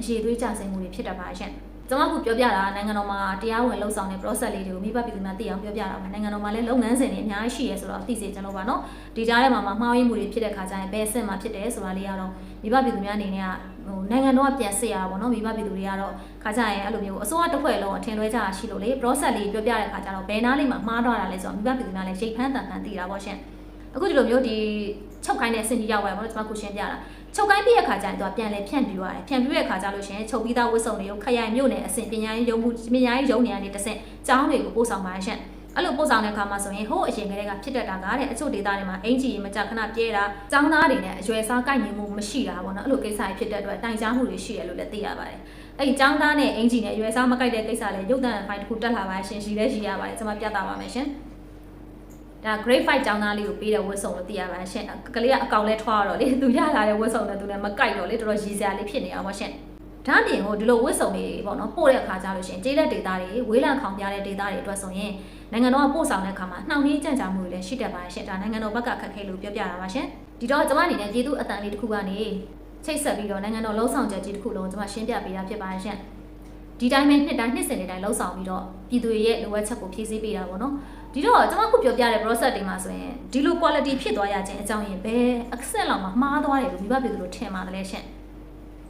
အရှိသွေးကြဆင်းမှုတွေဖြစ်တတ်ပါရှင် ကျွန်မကပြောပြတာနိုင်ငံတော်မှာတရားဝင်လှုပ်ဆောင်တဲ့ process လေးတွေကိုမိဘပြည်သူများသိအောင်ပြောပြတာပါနိုင်ငံတော်မှာလည်းလုပ်ငန်းစဉ်တွေအများကြီးရှိရဲဆိုတော့သိစေချင်လို့ပါနော်ဒီကြားထဲမှာမှာမှားယွင်းမှုတွေဖြစ်တဲ့ခါကျရင်ဘယ်အဆင့်မှာဖြစ်တယ်ဆိုတာလေးကတော့မိဘပြည်သူများအနေနဲ့ကဟိုနိုင်ငံတော်ကပြန်စစ်ရတာပေါ့နော်မိဘပြည်သူတွေကတော့ခါကျရင်အဲ့လိုမျိုးအစိုးရတစ်ဖွဲ့လုံးအထင်လွဲကြတာရှိလို့လေ process လေးပြောပြတဲ့ခါကျတော့ဘယ်နားလေးမှာမှားတော့တာလဲဆိုတော့မိဘပြည်သူများလည်းရိတ်ဖမ်းတန်ဖန်သိတာပေါ့ရှင်အခုဒီလိုမျိုးဒီချုပ်ခိုင်းတဲ့အဆင့်ကြီးရောက်သွားပါတော့ကျွန်မကိုရှင်းပြတာ ချုပ်ကိုင်းပြီးတဲ့ခါကျရင်သူကပြန်လဲဖြန့်ပြူရတယ်ဖြန့်ပြူတဲ့ခါကျလို့ရှိရင်ချုပ်ပြီးသားဝတ်စုံတွေကိုခရိုင်မြို့နယ်အဆင့်ပညာရေးရုံးမှုပညာရေးရုံးနေရာနေတစ်ဆင့်ကျောင်းတွေကိုပို့ဆောင်ပါရှင့်အဲ့လိုပို့ဆောင်တဲ့အခါမှာဆိုရင်ဟိုးအရင်ကတည်းကဖြစ်တတ်တာကတဲ့အချို့ဒေသတွေမှာအင်ဂျီမကြခဏပြဲတာចောင်းသားတွေနဲ့အရွယ်စားကိုက်ညီမှုမရှိတာပေါ့နော်အဲ့လိုကိစ္စတွေဖြစ်တဲ့အတွက်တိုင်ကြားမှုတွေရှိရလို့လည်းသိရပါတယ်အဲ့ဒီចောင်းသားနဲ့အင်ဂျီနဲ့အရွယ်စားမကိုက်တဲ့ကိစ္စလည်းရုပ်သံဖိုင်တစ်ခုတက်လာပါရှင်ရှိလဲရှိရပါတယ်ကျွန်မပြသပါမယ်ရှင် ဒါ grade 5ကျောင်းသားလေးကိုပေးတဲ့ဝတ်စုံလို့သိရပါရှင့်ကလေးကအကောင်လဲထွားတော့လေသူရလာတဲ့ဝတ်စုံနဲ့သူလည်းမကိုက်တော့လေတော်တော်ရည်စရာလေးဖြစ်နေတာပေါ့ရှင့်ဒါအပြင်ဟိုဒီလိုဝတ်စုံတွေပေါ့နော်ပို့တဲ့အခါကျလို့ရှရင်ကျေးလက်ဒေတာတွေဝေးလံခေါင်ပြတဲ့ဒေတာတွေအတွက်ဆိုရင်နိုင်ငံတော်ကပို့ဆောင်တဲ့အခါမှာနှောင့်နှေးကြံ့ကြာမှုတွေလည်းရှိတတ်ပါရှင့်ဒါနိုင်ငံတော်ဘက်ကခက်ခဲလို့ပြောပြတာပါရှင့်ဒီတော့ကျွန်မအနေနဲ့ပြည်သူအတန်လေးတစ်ခုကနေချိတ်ဆက်ပြီးတော့နိုင်ငံတော်လှုံ့ဆော်ချက်ကြီးတစ်ခုလုံးကျွန်မရှင်းပြပေးတာဖြစ်ပါရှင့်ဒီတိုင်းပဲနှစ်တိုင်းနှစ်စဉ်တိုင်းလှုံ့ဆော်ပြီးတော့ပြည်သူရဲ့လိုအပ်ချက်ကိုဖြည့်ဆည်းပေးတာပေါ့နော် ဒီတော့ကျွန်မခုပြောပြတဲ့ process တွေမှာဆိုရင်ဒီလို quality ဖြစ်သွားရခြင်းအကြောင်းရင်းဘယ် accent လောက်မှာမှားသွားတယ်လို့မိဘပြည်သူတို့ထင်ပါတယ်ရှင့်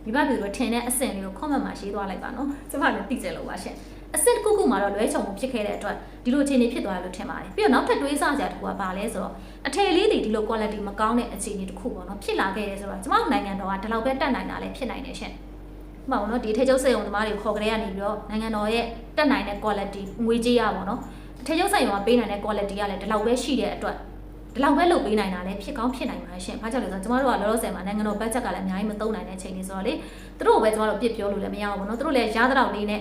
မိဘပြည်သူတို့ထင်တဲ့အဆင့်လေးကို comment မှာရေးသွားလိုက်ပါနော်ကျွန်မလည်းသိကြလို့ပါရှင့်အဆင့်တစ်ခုခုမှာတော့လွဲချုံမှုဖြစ်ခဲ့တဲ့အတွက်ဒီလိုအခြေအနေဖြစ်သွားတယ်လို့ထင်ပါတယ်ပြီးတော့နောက်ထပ်တွေးဆစရာတစ်ခုကဘာလဲဆိုတော့အထည်လေးတွေဒီလို quality မကောင်းတဲ့အခြေအနေတစ်ခုပေါ့နော်ဖြစ်လာခဲ့တယ်ဆိုတော့ကျွန်မတို့နိုင်ငံတော်ကဒီလောက်ပဲတက်နိုင်တာလည်းဖြစ်နိုင်တယ်ရှင့်ဥပမာပေါ့နော်ဒီထေကျုပ်စေုံသမားတွေခေါ်ကြရနေပြီးတော့နိုင်ငံတော်ရဲ့တက်နိုင်တဲ့ quality ငွေကြေးရပါတော့ နော်ထေကျုပ်ဆိုင်မှာပေးနိုင်တဲ့ quality ကလည်းဒီလောက်ပဲရှိတဲ့အတွက်ဒီလောက်ပဲလုပ်ပေးနိုင်တာလည်းဖြစ်ကောင်းဖြစ်နိုင်ပါရှင်။ဘာကြောင့်လဲဆိုတော့ကျမတို့ကလောလောဆယ်မှာနိုင်ငံတော်ဘတ်ဂျက်ကလည်းအများကြီးမသုံးနိုင်တဲ့အချိန်လေးဆိုတော့လေသူတို့ကိုပဲကျမတို့အပြစ်ပြောလို့လည်းမရဘူးပေါ့နော်။သူတို့လည်းရသလောက်လေးနဲ့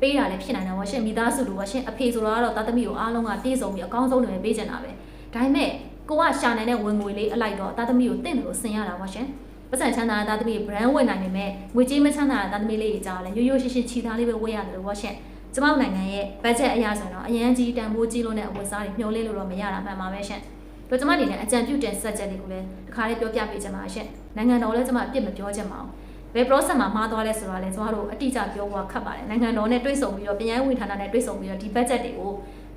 ပေးတာလည်းဖြစ်နိုင်တယ်ပေါ့ရှင်။မိသားစုလိုပေါ့ရှင်။အဖေဆိုတော့ကတော့တာသမီကိုအားလုံးကပြေဆုံးပြီးအကောင်းဆုံးတွေပဲပေးချင်တာပဲ။ဒါပေမဲ့ကိုကရှာနိုင်တဲ့ဝင်ငွေလေးအလိုက်တော့တာသမီကိုတင့်တယ်လို့ဆင်ရတာပေါ့ရှင်။ပတ်စံချမ်းသာတဲ့တာသမီ brand ဝင်နိုင်နေမဲ့ငွေကြေးမချမ်းသာတဲ့တာသမီလေးကြီးကြားလဲရိုးရိုးရှင်းရှင်းခြိသားလေးပဲဝယ်ရတယ်လို့ပေါ့ရှင်။ ကျမတို့နိုင်ငံရဲ့ budget အရဆိုရင်တော့အရန်ကြီးတန်ဖိုးကြီးလို့နဲ့အဝတ်စားတွေမျှော်လင့်လို့တော့မရတာမှန်ပါပဲရှင်။တို့ကျမအနေနဲ့အကြံပြုတဲ့ subject တွေကိုလည်းတစ်ခါလေးပြောပြပေးချင်ပါရှင်။နိုင်ငံတော်လည်းကျမအပြစ်မပြောချင်ပါဘူး။ဘယ် process မှာမှားသွားလဲဆိုတာလဲကျမတို့အတိအကျပြောဖို့ခက်ပါတယ်။နိုင်ငံတော်နဲ့တွဲဆုံပြီးတော့ပြည်ဝင်ဌာနနဲ့တွဲဆုံပြီးတော့ဒီ budget တွေကို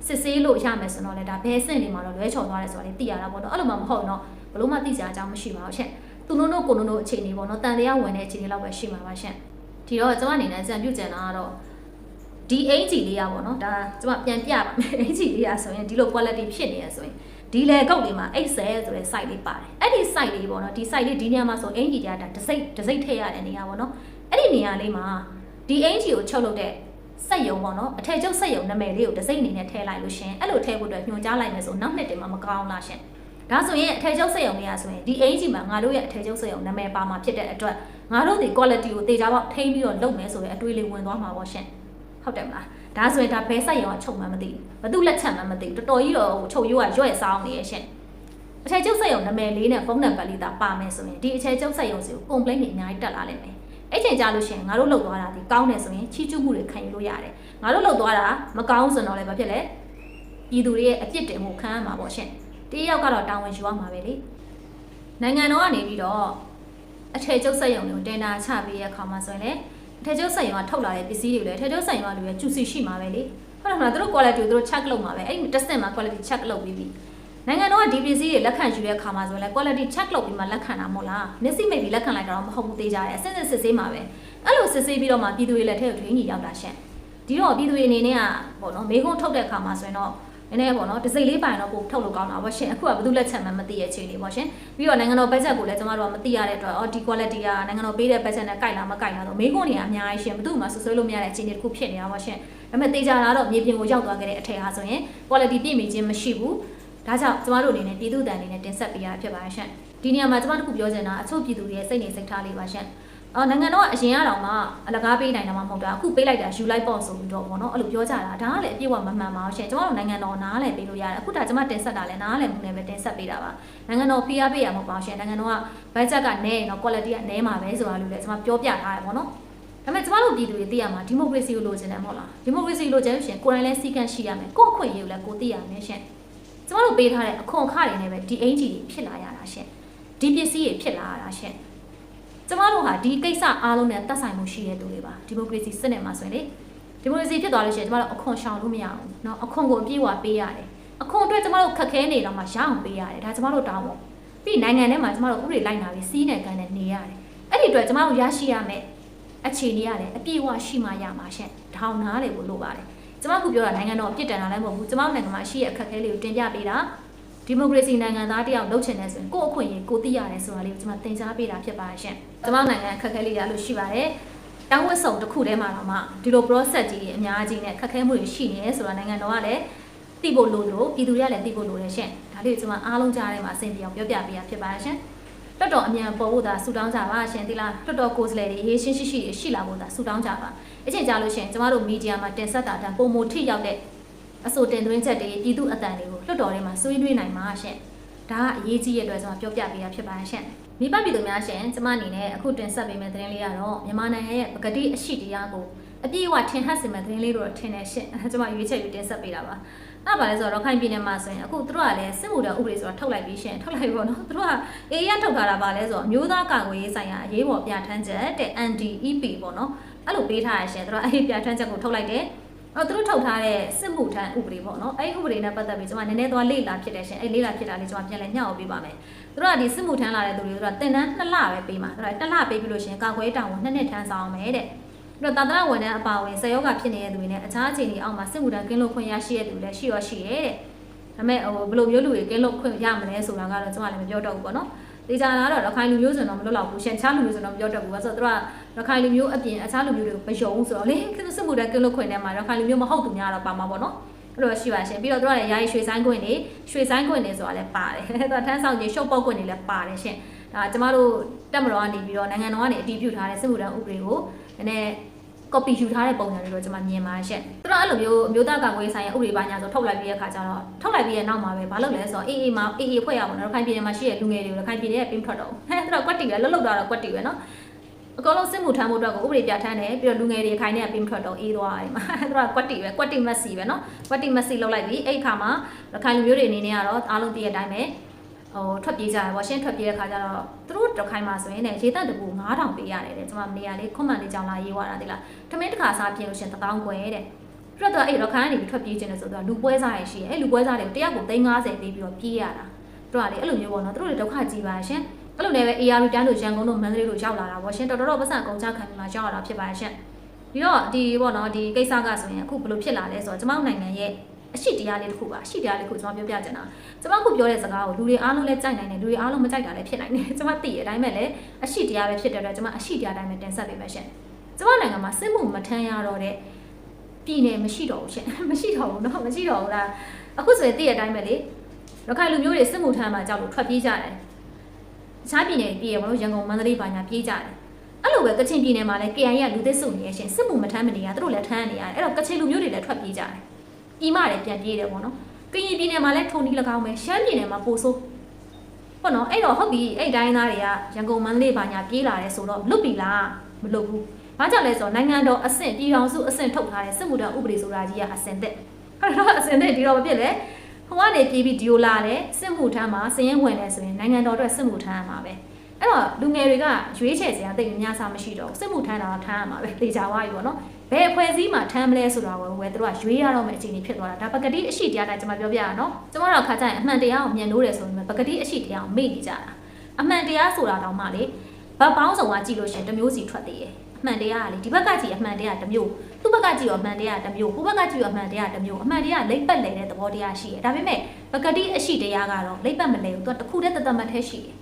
စစ်ဆေးလို့ရမယ်ဆိုတော့လေဒါဘယ်စင့်တွေမှာတော့လွဲချော်သွားတယ်ဆိုတာလေးသိရတာပေါ့နော်။အဲ့လိုမှမဟုတ်တော့ဘလို့မှသိကြအကြောင်းမရှိပါဘူးရှင်။သူတို့တို့ကိုတို့တို့အခြေအနေပေါ့နော်။တန်တရားဝင်တဲ့အခြေအနေလောက်ပဲရှိမှာပါရှင်။ဒီတော့ကျမအနေနဲ့အကြံပြုချင်တာကတော့ ဒီအင်ဂျီလေးရပါတော့ဒါကျမပြန်ပြပါမယ်အင်ဂျီလေးရဆိုရင်ဒီလို quality ဖြစ်နေရဆိုရင်ဒီလေကုတ်လေးမှာ Excel ဆိုတဲ့ site လေးပါတယ်အဲ့ဒီ site လေးပေါ့နော်ဒီ site လေးဒီနေရာမှာဆိုအင်ဂျီတရားတစ်စိတ်တစ်စိတ်ထည့်ရတဲ့နေရာပေါ့နော်အဲ့ဒီနေရာလေးမှာဒီအင်ဂျီကိုချုပ်လုပ်တဲ့စက်ယုံပေါ့နော်အထည်ချုပ်စက်ယုံနာမည်လေးကိုတစ်စိတ်အနေနဲ့ထည့်လိုက်လို့ရှင်အဲ့လိုထည့်ဖို့အတွက်ညွှန်ကြားလိုက်မယ်ဆိုနောက်နှစ်တင်မှာမကောင်းလားရှင်ဒါဆိုရင်အထည်ချုပ်စက်ယုံလေးอ่ะဆိုရင်ဒီအင်ဂျီမှာငါတို့ရဲ့အထည်ချုပ်စက်ယုံနာမည်ပါမှာဖြစ်တဲ့အတွက်ငါတို့ဒီ quality ကိုတေချာပေါက်ထိန်းပြီးတော့လုပ်မယ်ဆိုတဲ့အတွေးလေးဝင်သွားမှာပေါ့ရှင် ဟုတ်တယ်မလားဒါဆိုရင်ဒါဘဲဆိုင်ရောအချုပ်မှမသိဘူးဘသူလက်ချက်မှမသိဘူးတော်တော်ကြီးတော့ချုပ်ရိုးကရွက်ဆောင်နေရဲ့ရှင်အထည်ချုပ်စက်ရုံနာမည်လေးနဲ့ဖုန်းနံပါတ်လေးသာပါမယ်ဆိုရင်ဒီအထည်ချုပ်စက်ရုံစီကို complaint တွေအများကြီးတက်လာလိမ့်မယ်အဲ့ချိန်ကြလို့ရှိရင်ငါတို့လောက်သွားတာဒီကောင်းတယ်ဆိုရင်ချီးကျူးမှုတွေခံယူလို့ရတယ်ငါတို့လောက်သွားတာမကောင်းဆိုတော့လည်းဘာဖြစ်လဲပြည်သူတွေရဲ့အပြစ်တင်မှုခံရမှာပေါ့ရှင်တယောက်ကတော့တာဝန်ယူရမှာပဲလေနိုင်ငံတော်ကနေပြီးတော့အထည်ချုပ်စက်ရုံတွေကိုတင်တာချပေးရခါမှာဆိုရင်လေအ ထည်ချုပ်စက်ရုံကထုတ်လာတဲ့ပစ္စည်းတွေလည်းအထည်ချုပ်စက်ရုံကလူရဲ့ကျူစီရှိမှာပဲလေဟုတ်တယ်မလားသူတို့ quality ကိုသူတို့ check လုပ်မှာပဲအဲ့ဒီတစ်ဆင့်မှာ quality check လုပ်ပြီးပြီနိုင်ငံတော်ကဒီပစ္စည်းတွေလက်ခံယူတဲ့အခါမှာဆိုရင်လည်း quality check လုပ်ပြီးမှလက်ခံတာမဟုတ်လားမျက်စိမိတ်ပြီးလက်ခံလိုက်တာတော့မဟုတ်ဘူးသေးကြတယ်အစစ်စစ်စစ်ဆေးမှာပဲအဲ့လိုစစ်ဆေးပြီးတော့မှပြည်သူတွေလက်ထက်ကိုထွေးညီရောက်တာရှင့်ဒီတော့ပြည်သူတွေအနေနဲ့ကပေါ့နော်မေခွန်းထုတ်တဲ့အခါမှာဆိုရင်တော့ နည်းနည်းပေါ့နော်တစိမ့်လေးပိုင်တော့ပို့ထုတ်လို့ကောင်းတာပေါ့ရှင်အခုကဘယ်သူလက်ချက်မှမသိရဲ့အခြေအနေပေါ့ရှင်ပြီးတော့နိုင်ငံတော် budget ကိုလည်းကျွန်တော်တို့ကမသိရတဲ့အတွက်အော်ဒီ quality ကနိုင်ငံတော်ပေးတဲ့ budget နဲ့ကိုက်လားမကိုက်လားတော့မေခွန်းတွေကအများကြီးရှင်ဘယ်သူမှဆွဆွဲလို့မရတဲ့အခြေအနေတစ်ခုဖြစ်နေတာပေါ့ရှင်ဒါပေမဲ့တေချာလာတော့မြေပြင်ကိုရောက်သွားခဲ့တဲ့အထည်ဟာဆိုရင် quality ပြည့်မီခြင်းမရှိဘူးဒါကြောင့်ကျမတို့အနေနဲ့ပြည်သူတန်အနေနဲ့တင်ဆက်ပေးရဖြစ်ပါရှင်ဒီနေရာမှာကျမတို့ကပြောချင်တာအချို့ပြည်သူတွေရဲ့စိတ်နေစိတ်ထားလေးပါရှင် အော်နိုင်ငံတော်ကအရင်ကတော့မှအလကားပေးနိုင်တာမှမဟုတ်တာအခုပေးလိုက်တာယူလိုက်ပေါ့ဆိုပြီးတော့ပေါ့နော်အဲ့လိုပြောကြတာဒါကလည်းအပြည့်အဝမမှန်ပါဘူးရှင်ကျမတို့နိုင်ငံတော်နားလည်းပေးလို့ရတယ်အခုဒါကျမတင်ဆက်တာလည်းနားလည်းမှုနဲ့ပဲတင်ဆက်ပေးတာပါနိုင်ငံတော် PR ပေးရမှာပေါ့ရှင်နိုင်ငံတော်က budget ကနည်းရင်တော့ quality ကနည်းမှာပဲဆိုတာလို့လည်းကျမပြောပြထားတယ်ပေါ့နော်ဒါပေမဲ့ကျမတို့ပြည်သူတွေသိရမှာဒီမိုကရေစီကိုလိုချင်တယ်မဟုတ်လားဒီမိုကရေစီလိုချင်လို့ရှင်ကိုယ်တိုင်လည်းစီကံရှိရမယ်ကိုယ့်အခွင့်အရေးကိုလည်းကိုသိရမယ်ရှင်ကျမတို့ပေးထားတဲ့အခွန်အခတွေနဲ့ပဲဒီအင်ဂျီတွေဖြစ်လာရတာရှင်ဒီပစ္စည်းတွေဖြစ်လာရတာရှင် ကျမတို့ဟာဒီကိစ္စအားလုံးနဲ့သက်ဆိုင်မှုရှိတဲ့သူတွေပါဒီမိုကရေစီစနစ်မှာဆိုရင်လေဒီမိုကရေစီဖြစ်သွားလို့ရှိရင်ကျမတို့အခွန်ရှောင်လို့မရဘူးเนาะအခွန်ကိုအပြည့်အဝပေးရတယ်အခွန်အတွက်ကျမတို့ခက်ခဲနေတော့မှရအောင်ပေးရတယ်ဒါကျမတို့တောင်းပေါ့ပြီးနိုင်ငံထဲမှာကျမတို့ဥပဒေလိုက်နာပြီးစီးနယ်ကန်နဲ့နေရတယ်အဲ့ဒီအတွက်ကျမတို့ရရှိရမယ်အခြေအနေရတယ်အပြည့်အဝရှိမှရမှာရှင်ထောင်နားလေကိုလိုပါတယ်ကျမကပြောတာနိုင်ငံတော်အပြစ်တန်တာလည်းမဟုတ်ဘူးကျမတို့နိုင်ငံမှာရှိရအခက်အခဲလေးကိုတင်ပြပေးတာ ဒီမိုကရေစီနိုင်ငံသားတယောက်လုပ်ချင်တယ်ဆိုရင်ကိုယ့်အခွင့်အရေးကိုသိရတယ်ဆိုတာလေးကိုကျွန်မသင်ကြားပေးတာဖြစ်ပါရှင်။ကျွန်မနိုင်ငံအခက်အခဲလေးရလို့ရှိပါတယ်။တောင်းဝတ်စုံတစ်ခုတည်းမှာတော့မှဒီလို process ကြီးအများကြီးနဲ့ခက်ခဲမှုတွေရှိနေတယ်ဆိုတာနိုင်ငံတော်ကလည်းသိဖို့လိုလို့ပြည်သူတွေကလည်းသိဖို့လိုတယ်ရှင်။ဒါလေးကိုကျွန်မအားလုံးကြားထဲမှာအဆင်ပြေအောင်ပြောပြပေးရဖြစ်ပါရှင်။တော်တော်အမြန်ပေါ်ဖို့သာဆူတောင်းကြပါရှင်ဒီလားတော်တော်ကိုယ်စားလှယ်တွေရေးရှင်းရှိရှိရှိလာဖို့သာဆူတောင်းကြပါအချင်းကြားလို့ရှိရင်ကျမတို့မီဒီယာမှာတင်ဆက်တာတန်ပုံမထိရောက်တဲ့ အဆိုတင်သွင်းချက်တွေပြည်သူအတန်တွေကိုလွှတ်တော်ထဲမှာဆွေးနွေးနိုင်မှာရှင်ဒါကအရေးကြီးတဲ့အတွက်ကျွန်တော်ပြောပြပေးရဖြစ်ပါတယ်ရှင်မိဘပြည်သူများရှင်ကျမအနေနဲ့အခုတင်ဆက်ပေးမယ့်သတင်းလေးကတော့မြန်မာနိုင်ငံရဲ့ပကတိအရှိတရားကိုအပြည့်အဝထင်ဟပ်စေမယ့်သတင်းလေးတို့ထင်တယ်ရှင်အဲကျွန်မရွေးချက်ယူတင်ဆက်ပေးတာပါအဲ့ပါလဲဆိုတော့ရခိုင်ပြည်နယ်မှာဆိုရင်အခုသူတို့ကလည်းစစ်မှုထမ်းဥပဒေဆိုတာထုတ်လိုက်ပြီးရှင်ထုတ်လိုက်ပေါ့နော်သူတို့ကအေးရထုတ်ထားတာပါလဲဆိုတော့အမျိုးသားကာကွယ်ရေးဆိုင်ရာအရေးပေါ်ပြဋ္ဌာန်းချက်တဲ့ NDEP ပေါ့နော်အဲ့လိုပေးထားရရှင်သူတို့အဲ့ဒီပြဋ္ဌာန်းချက်ကိုထုတ်လိုက်တယ် အော်သူတို့ထုတ်ထားတဲ့စစ်မှုထမ်းဥပဒေပေါ့နော်အဲ့ဒီဥပဒေနဲ့ပတ်သက်ပြီးကျွန်မနည်းနည်းသွားလေ့လာဖြစ်တယ်ရှင်အဲ့လေ့လာဖြစ်တာလေးကျွန်မပြန်လဲညှောက်ပေးပါမယ်သူတို့ကဒီစစ်မှုထမ်းလာတဲ့သူတွေတို့ကတင်တန်း2လပဲပေးမှာသူတို့က2လပေးပြီးလို့ရှင်ကာကွယ်တောင်ဝန်2နှစ်ထမ်းဆောင်မယ်တဲ့ပြီးတော့တာသနာဝန်ထမ်းအပါအဝင်ဆယ်ယောဂဖြစ်နေတဲ့သူတွေနဲ့အခြားအခြေအနေအောက်မှာစစ်မှုထမ်းကင်းလို့ခွင့်ရရှိတဲ့သူလည်းရှိရောရှိရဲ့တဲ့ဒါပေမဲ့ဟိုဘယ်လိုမျိုးလူတွေကင်းလို့ခွင့်ရမလဲဆိုတာကတော့ကျွန်မလည်းမပြောတော့ဘူးပေါ့နော် တေချာလာတော့ရခိုင်လူမျိုးဆိုတော့မလွတ်တော့ဘူးရှင်ချားလူမျိုးဆိုတော့မပြောတတ်ဘူးဆိုတော့သူကရခိုင်လူမျိုးအပြင်အခြားလူမျိုးတွေကိုမယုံဘူးဆိုတော့လေစစ်မှုတန်းကင်းလို့ခွင့်ထဲမှာရခိုင်လူမျိုးမဟုတ်သူများတော့ပါမှာပေါ့နော်အဲ့လိုရှိပါရှင်ပြီးတော့သူကလည်းယာယီရွှေဆိုင်ခွင့်နေရွှေဆိုင်ခွင့်နေဆိုတာလည်းပါတယ်သူကထမ်းဆောင်ကြီးရှုပ်ပုတ်ခွင့်နေလည်းပါတယ်ရှင်ဒါကျမတို့တက်မတော်ကနေပြီးတော့နိုင်ငံတော်ကနေအတည်ပြုထားတဲ့စစ်မှုထမ်းဥပဒေကိုနည်းနည်း copy ယူထားတဲ့ပုံစံတွေတော့ကျွန်မမြင်ပါရှင့်။သူတို့အဲ့လိုမျိုးအမျိုးသားကာကွယ်ရေးဆိုင်ရာဥပဒေပိုင်းညာဆိုထုတ်လိုက်ပြီးတဲ့အခါကျတော့ထုတ်လိုက်ပြီးတဲ့နောက်မှာပဲဘာလုပ်လဲဆိုတော့အေးအေးမှာအေးအေးဖွဲ့ရပါတော့ခိုင်ပြည်နယ်မှာရှိတဲ့လူငယ်တွေကိုခိုင်ပြည်နယ်ကပင်းထွက်တော့ဟဲ့သူတို့ကွက်တီပဲလှုပ်လှုပ်တာတော့ကွက်တီပဲနော်အကောင်လုံးစစ်မှုထမ်းဖို့အတွက်ကိုဥပဒေပြဋ္ဌာန်းတယ်ပြီးတော့လူငယ်တွေခိုင်နဲ့ပင်းထွက်တော့အေးသွားတယ်မှာသူတို့ကကွက်တီပဲကွက်တီမက်ဆီပဲနော်ကွက်တီမက်ဆီလှုပ်လိုက်ပြီးအဲ့ခါမှာခိုင်လူမျိုးတွေအနေနဲ့ကတော့အားလုံးတည့်တဲ့အတိုင်းပဲ ဟိုထွက်ပြေးကြတယ်ပေါ့ရှင်းထွက်ပြေးတဲ့ခါကျတော့သူတို့တစ်ခိုင်မှာဆိုရင်လည်းရေတက်တပူ9000ပေးရတယ်တဲ့ကျွန်မမနေရလေးခွန်မှန်လေးကြောင်လာရေးသွားတာတိလားထမင်းတစ်ခါစားပြင်လို့ရှရင်1000ခွဲတဲ့ပြတော့အဲ့တော့ခါကနေပြီးထွက်ပြေးခြင်းလဲဆိုတော့လူပွဲစားရရှိရဲ့အဲ့လူပွဲစားတွေကိုတယောက်ကို350ပေးပြီးတော့ပြေးရတာသူကလေအဲ့လိုမျိုးပေါ့နော်သူတို့တွေဒုက္ခကြီးပါရှင်အဲ့လိုနဲ့ပဲ AR တန်းတို့ရန်ကုန်တို့မန္တလေးတို့ရောက်လာတာပေါ့ရှင်တော်တော်ပတ်စံအကုန်ချခံပြီးမှရောက်လာတာဖြစ်ပါရှင်ပြီးတော့ဒီပေါ့နော်ဒီကိစ္စကဆိုရင်အခုဘယ်လိုဖြစ်လာလဲဆိုတော့ကျမတို့နိုင်ငံရဲ့ အရှိတရားလေးတစ်ခုပါအရှိတရားလေးတစ်ခုကျွန်မပြောပြချင်တာကျွန်မအခုပြောတဲ့စကားကိုလူတွေအားလုံးလည်းကြိုက်နိုင်တယ်လူတွေအားလုံးမကြိုက်တာလည်းဖြစ်နိုင်တယ်ကျွန်မသိရတဲ့အတိုင်းပဲလေအရှိတရားပဲဖြစ်တဲ့အတွက်ကျွန်မအရှိတရားတိုင်းပဲတင်ဆက်ပေးမယ်ရှင်ကျွန်မနိုင်ငံမှာစစ်မှုမထမ်းရတော့တဲ့ ပြည်နယ်မရှိတော့ဘူးရှင်မရှိတော့ဘူးเนาะမရှိတော့ဘူးလားအခုဆိုရင်တည့်ရအတိုင်းပဲလေရခိုင်လူမျိုးတွေစစ်မှုထမ်းမှာကြောက်လို့ထွက်ပြေးကြတယ်တခြားပြည်နယ်တွေပြေးရမလို့ရန်ကုန်မန္တလေးဘာညာပြေးကြတယ်အဲ့လိုပဲကချင်ပြည်နယ်မှာလည်း KI ကလူသစ်စုနေရရှင်စစ်မှုမထမ်းမနေရသူတို့လည်းထမ်းနေရတယ်အဲ့တော့ကချင်လူမျိုးတွေလည်းထွက်ပြေးကြတယ် ပြည်မလည်းပြန်ပြေးတယ်ပေါ့နော်ကရင်ပြည်နယ်မှာလည်းထုံနီ၎င်းပဲရှမ်းပြည်နယ်မှာပိုဆိုးပေါ့နော်အဲ့တော့ဟုတ်ပြီအဲ့တိုင်းသားတွေကရန်ကုန်မန္တလေးဘာညာပြေးလာတယ်ဆိုတော့လွတ်ပြီလားမလွတ်ဘူး။ဘာကြောင့်လဲဆိုတော့နိုင်ငံတော်အဆင့်ပြည်ထောင်စုအဆင့်ထုတ်ထားတဲ့စစ်မှုထမ်းဥပဒေဆိုတာကြီးကအဆင့်သက်။အဲ့တော့အဆင့်သက်ဒီတော့မဖြစ်လေ။ဟိုကနေပြည်ပြီးဒီလိုလာတယ်စစ်မှုထမ်းမှာစည်ရင်ဝင်တယ်ဆိုရင်နိုင်ငံတော်အတွက်စစ်မှုထမ်းရမှာပဲ။ အဲ့တော့လူငယ်တွေကရွေးချယ်စရာတိတ်များစားမရှိတော့ဘူးစစ်မှုထမ်းတာတော့ထမ်းရမှာပဲသေချာသွားပြီပေါ့နော်။ဘယ်အဖွဲ့အစည်းမှာထမ်းမလဲဆိုတာကိုဝယ်သူတို့ကရွေးရတော့မယ့်အခြေအနေဖြစ်သွားတာဒါပကတိအရှိတရားတိုင်းကျွန်မပြောပြရအောင်နော်။ကျွန်မတို့ခါကြရင်အမှန်တရားကိုမြင်လို့တယ်ဆိုရင်ပကတိအရှိတရားကိုမေ့နေကြတာ။အမှန်တရားဆိုတာတောင်မှလေဘတ်ပေါင်းစုံကကြည့်လို့ရှရင်တစ်မျိုးစီထွက်သေးတယ်။အမှန်တရားကလေဒီဘက်ကကြည့်အမှန်တရားတစ်မျိုးသူ့ဘက်ကကြည့်ရောအမှန်တရားတစ်မျိုးဟိုဘက်ကကြည့်ရောအမှန်တရားတစ်မျိုးအမှန်တရားလိမ့်ပတ်လဲတဲ့သဘောတရားရှိတယ်ဒါပေမဲ့ပကတိအရှိတရားကတော့လိမ့်ပတ်မလဲဘူးသူကတစ်ခုတည်းတသက်မှတ်ထဲရှိတယ်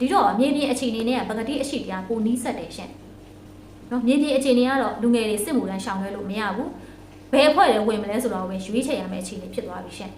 ဒီတော့အမြင်မြင်အခြေအနေနဲ့ပကတိအရှိတရားကိုနီးစက်တယ်ရှင်နော်မြင်မြင်အခြေအနေကတော့လူငယ်တွေစစ်မှုထမ်းရှောင်လွှဲလို့မရဘူးဘယ်အဖွဲ့တွေဝင်မလဲဆိုတော့ပဲရွေးချယ်ရမယ့်အခြေအနေဖြစ်သွားပြီရှင်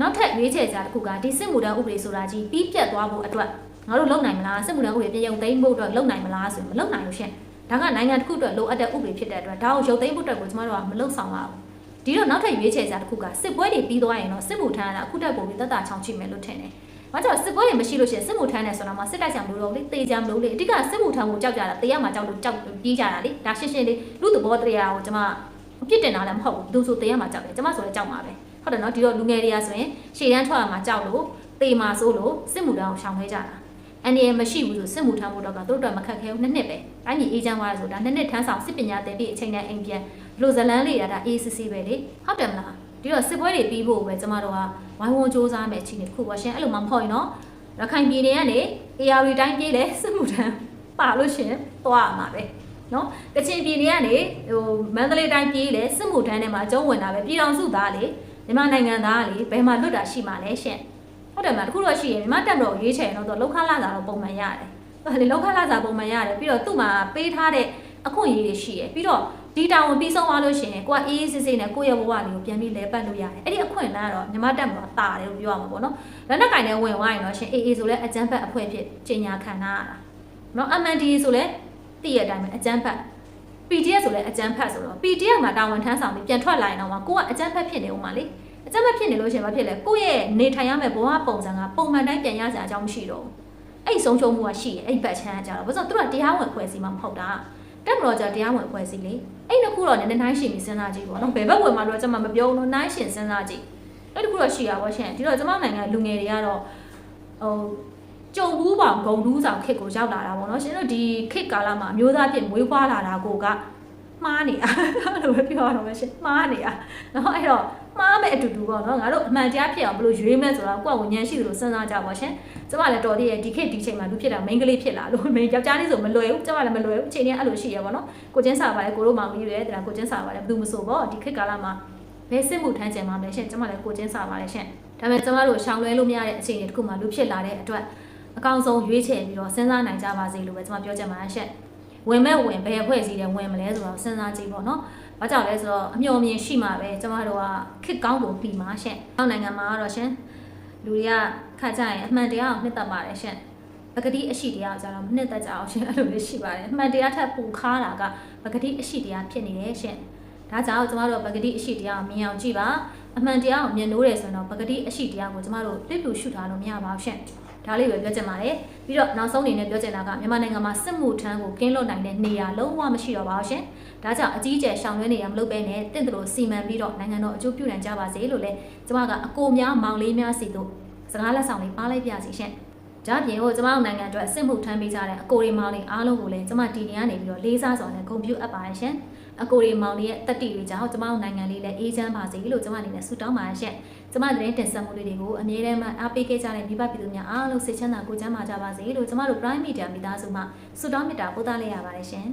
နောက်ထပ်ရွေးချယ်ကြတစ်ခုကဒီစစ်မှုထမ်းဥပဒေဆိုတာကြီးပြီးပြတ်သွားဖို့အတွက်ငါတို့လုံနိုင်မလားစစ်မှုထမ်းဥပဒေပြင်ရုံသိမ်းဖို့အတွက်လုံနိုင်မလားဆိုရင်မလုံနိုင်ဘူးရှင်ဒါကနိုင်ငံတစ်ခုအတွက်လိုအပ်တဲ့ဥပဒေဖြစ်တဲ့အတွက်ဒါကိုရုပ်သိမ်းဖို့အတွက်ကိုကျမတို့ကမလုံဆောင်ပါဘူးဒီတော့နောက်ထပ်ရွေးချယ်စရာတစ်ခုကစစ်ပွဲတွေပြီးသွားရင်တော့စစ်မှုထမ်းရတာအခုတက်ပုံပြီးတက်တာချောင်းချိမယ်လို့ထင်တယ်။ ဘာကြောင့်စစ်ပွဲတွေမရှိလို့ရှိရင်စစ်မှုထမ်းတယ်ဆိုတော့မှစစ်တိုက်ကြမလို့တော့လေတေးကြမလို့လေအဓိကစစ်မှုထမ်းကိုကြောက်ကြတာတေးရမှာကြောက်လို့ကြောက်ပြေးကြတာလေဒါရှင်းရှင်းလေးလူသဘောတရားကိုကျမအပြစ်တင်တာလည်းမဟုတ်ဘူးသူဆိုတေးရမှာကြောက်တယ်ကျမဆိုလည်းကြောက်မှာပဲဟုတ်တယ်နော်ဒီတော့လူငယ်တွေကဆိုရင်ရှေ့တန်းထွက်ရမှာကြောက်လို့တေးမှာဆိုလို့စစ်မှုထမ်းကိုရှောင်ခဲကြတာအန်ဒီရမရှိဘူးဆိုစစ်မှုထမ်းဖို့တော့ကသူတို့တော့မခက်ခဲဘူးနှစ်နှစ်ပဲ။တိုင်းပြည်အေးချမ်းသွားတယ်ဆိုတာနှစ်နှစ်ထမ်းဆောင်စစ်ပညာသင်ပြီးအချိန်နဲ့အိမ်ပြန်လူဇလန်းလေးရတာအေးစစ်စစ်ပဲလေ။ဟုတ်တယ်မလား။ ဒီတော့စစ်ပွဲတွေပြီးဖို့ပဲကျမတို့ကဝိုင်းဝန်းစူးစမ်းမယ်အချိန်တစ်ခုပါရှင်အဲ့လိုမှမဟုတ်ရင်တော့ရခိုင်ပြည်နယ်ကနေ AR တိုင်းပြေးလေစစ်မှုထမ်းပါလို့ရှင်သွားရမှာပဲ။နော်ကချင်ပြည်နယ်ကနေဟိုမန္တလေးတိုင်းပြေးလေစစ်မှုထမ်းထဲမှာအကျုံးဝင်တာပဲပြည်တော်စုသားလေမြန်မာနိုင်ငံသားလေဘယ်မှာလွတ်တာရှိမှာလဲရှင်။ဟုတ်တယ်မလားတခုတော့ရှိရင်မြမတက်မတော်ရွေးချယ်ရင်တော့သူလောက်ခလာစာတော့ပုံမှန်ရတယ်။ဒါလေလောက်ခလာစာပုံမှန်ရတယ်ပြီးတော့သူ့မှာပေးထားတဲ့အခွင့်အရေးတွေရှိရယ်ပြီးတော့ ဒီတာဝန်ပြီးဆုံးသွားလို့ရှိရင်ကိုကအေးအေးဆေးဆေးနဲ့ကိုယ့်ရဲ့ဘဝလေးကိုပြန်ပြီးလဲပတ်လို့ရတယ်။အဲ့ဒီအခွင့်အလမ်းကတော့မြမတက်မတော်တာတယ်လို့ပြောရမှာပေါ့နော်။လက်နက်ကင်နဲ့ဝင်သွားရင်တော့ရှင်အေးအေးဆိုလဲအကျန်းဖက်အဖွဲ့ဖြစ်ကျင်ညာခံထားရတာ။နော် MND ဆိုလဲတည့်ရတဲ့အတိုင်းပဲအကျန်းဖက် PDF ဆိုလဲအကျန်းဖက်ဆိုတော့ PDF မှာတာဝန်ထမ်းဆောင်ပြီးပြန်ထွက်လာရင်တော့ကိုကအကျန်းဖက်ဖြစ်နေဦးမှာလေ။အကျမဖြစ်နေလို့ရှိရင်မဖြစ်လဲကိုယ့်ရဲ့နေထိုင်ရမယ့်ဘဝပုံစံကပုံမှန်တိုင်းပြန်ရစရာအကြောင်းမရှိတော့ဘူးအဲ့ဒီဆုံးရှုံးမှုကရှိရဲ့အဲ့ဒီဘက်ချမ်းကကြတော့ဘာလို့ဆိုတော့သူကတရားဝင်ဖွဲ့စည်းမှမဟုတ်တာ တက်မတော်ကြတရားဝင်ဖွဲ့စည်းလေအဲ့ဒီခုတော့နည်းနည်းနှိုင်းရှင်ပြီးစဉ်းစားကြည့်ပေါ့နော်ဘယ်ဘက်ဝင်မှတော့ကျွန်မမပြောဘူးနော်နှိုင်းရှင်စဉ်းစားကြည့်အဲ့ဒီခုတော့ရှိရပါရှင်ဒီတော့ကျွန်မနိုင်ငံလူငယ်တွေကတော့ဟိုကြုံဘူးပေါင်ဂုံတူးဆောင်ခစ်ကိုရောက်လာတာပေါ့နော်ရှင်တို့ဒီခစ်ကာလမှာအမျိုးသားဖြစ်မွေးဖွားလာတာကိုက မှားနေတာအဲ့လိုပဲပြောရတော့မယ်ရှင်မှားနေတာနော်အဲ့တော့မှားမဲ့အတူတူပေါ့နော်ငါတို့အမှန်တရားဖြစ်အောင်ဘယ်လိုရွေးမလဲဆိုတော့ကိုယ့်အဝင်ဉာဏ်ရှိသလိုစဉ်းစားကြပါရှင်ကျမလည်းတော်သေးရဲ့ဒီခေတ်ဒီချိန်မှာလူဖြစ်တာမိန်းကလေးဖြစ်လာလို့မိန်းယောက်ျားလေးဆိုမလွယ်ဘူးကျမလည်းမလွယ်ဘူးအချိန်ချင်းအဲ့လိုရှိရပါတော့ကိုချင်းစာပါလေကိုတို့မောင်ကြီးတွေတဲ့ကိုချင်းစာပါလေဘယ်သူမဆိုပေါ့ဒီခေတ်ကာလမှာဘယ်စစ်မှုထမ်းကျင်မှာမလဲရှင်ကျမလည်းကိုချင်းစာပါလေရှင်ဒါပေမဲ့ကျမတို့ရှောင်လွဲလို့မရတဲ့အခြေအနေတစ်ခုမှလူဖြစ်လာတဲ့အတွက်အကောင်းဆုံးရွေးချယ်ပြီးတော့စဉ်းစားနိုင်ကြပါစေလို့ပဲကျမပြောချင်ပါတယ်ရှင် ဝင်မဲ့ဝင်ဘယ်အဖွဲ့အစည်းတွေဝင်မလဲဆိုတော့စဉ်းစားကြည့်ပေါ့နော်။ဘာကြောင့်လဲဆိုတော့အမျှော်မြင်ရှိမှပဲကျမတို့ကခစ်ကောင်းကိုပြီးမှာရှင့်။နောက်နိုင်ငံမှာကတော့ရှင်လူတွေကခါကြရင်အမှန်တရားကိုနှစ်သက်ပါတယ်ရှင့်။ပကတိအရှိတရားကိုကြတော့မနှစ်သက်ကြအောင်ရှင်အဲ့လိုလေးရှိပါတယ်။အမှန်တရားထက်ပူခါတာကပကတိအရှိတရားဖြစ်နေတယ်ရှင့်။ဒါကြောင့်ကျမတို့ပကတိအရှိတရားကိုမြင်အောင်ကြည့်ပါအမှန်တရားကိုမြင်လို့ရဆိုရင်တော့ပကတိအရှိတရားကိုကျမတို့လစ်လူရှုထားလို့မရပါဘူးရှင့် ဒါလေးပဲပြောချင်ပါတယ်ပြီးတော့နောက်ဆုံးအနေနဲ့ပြောချင်တာကမြန်မာနိုင်ငံမှာစစ်မှုထမ်းကိုကင်းလွတ်နိုင်တဲ့နေရာလုံးဝမရှိတော့ပါဘူးရှင်ဒါကြောင့်အကြီးအကျယ်ရှောင်လွှဲနေရမလို့ပဲနဲ့တင့်တယ်လို့စီမံပြီးတော့နိုင်ငံတော်အကျိုးပြုနိုင်ကြပါစေလို့လည်းကျမကအကိုများမောင်လေးများစီတို့စကားလက်ဆောင်လေးပါလိုက်ပြစီရှင်ဒါပြင်ကိုကျမတို့နိုင်ငံအတွက်စစ်မှုထမ်းပေးကြတဲ့အကိုရီမောင်လေးအားလုံးကိုလည်းကျမတီနေရနေပြီးတော့လေးစားစွာနဲ့ဂုဏ်ပြုအပ်ပါတယ်ရှင် အကိုရီမောင်လေးရဲ့တက်တီတွေကြောင့်ကျမတို့နိုင်ငံလေးလည်းအေးချမ်းပါစေလို့ကျမအနေနဲ့ဆုတောင်းပါတယ်ရှင်ကျမသတင်းတင်ဆက်မှုလေးတွေကိုအမြဲတမ်းမှအားပေးခဲ့ကြတဲ့မိဘပြည်သူများအားလုံးစိတ်ချမ်းသာကိုယ်ချမ်းသာကြပါစေလို့ကျမတို့ Prime Media မိသားစုမှဆုတောင်းမေတ္တာပို့သလိုက်ရပါတယ်ရှင်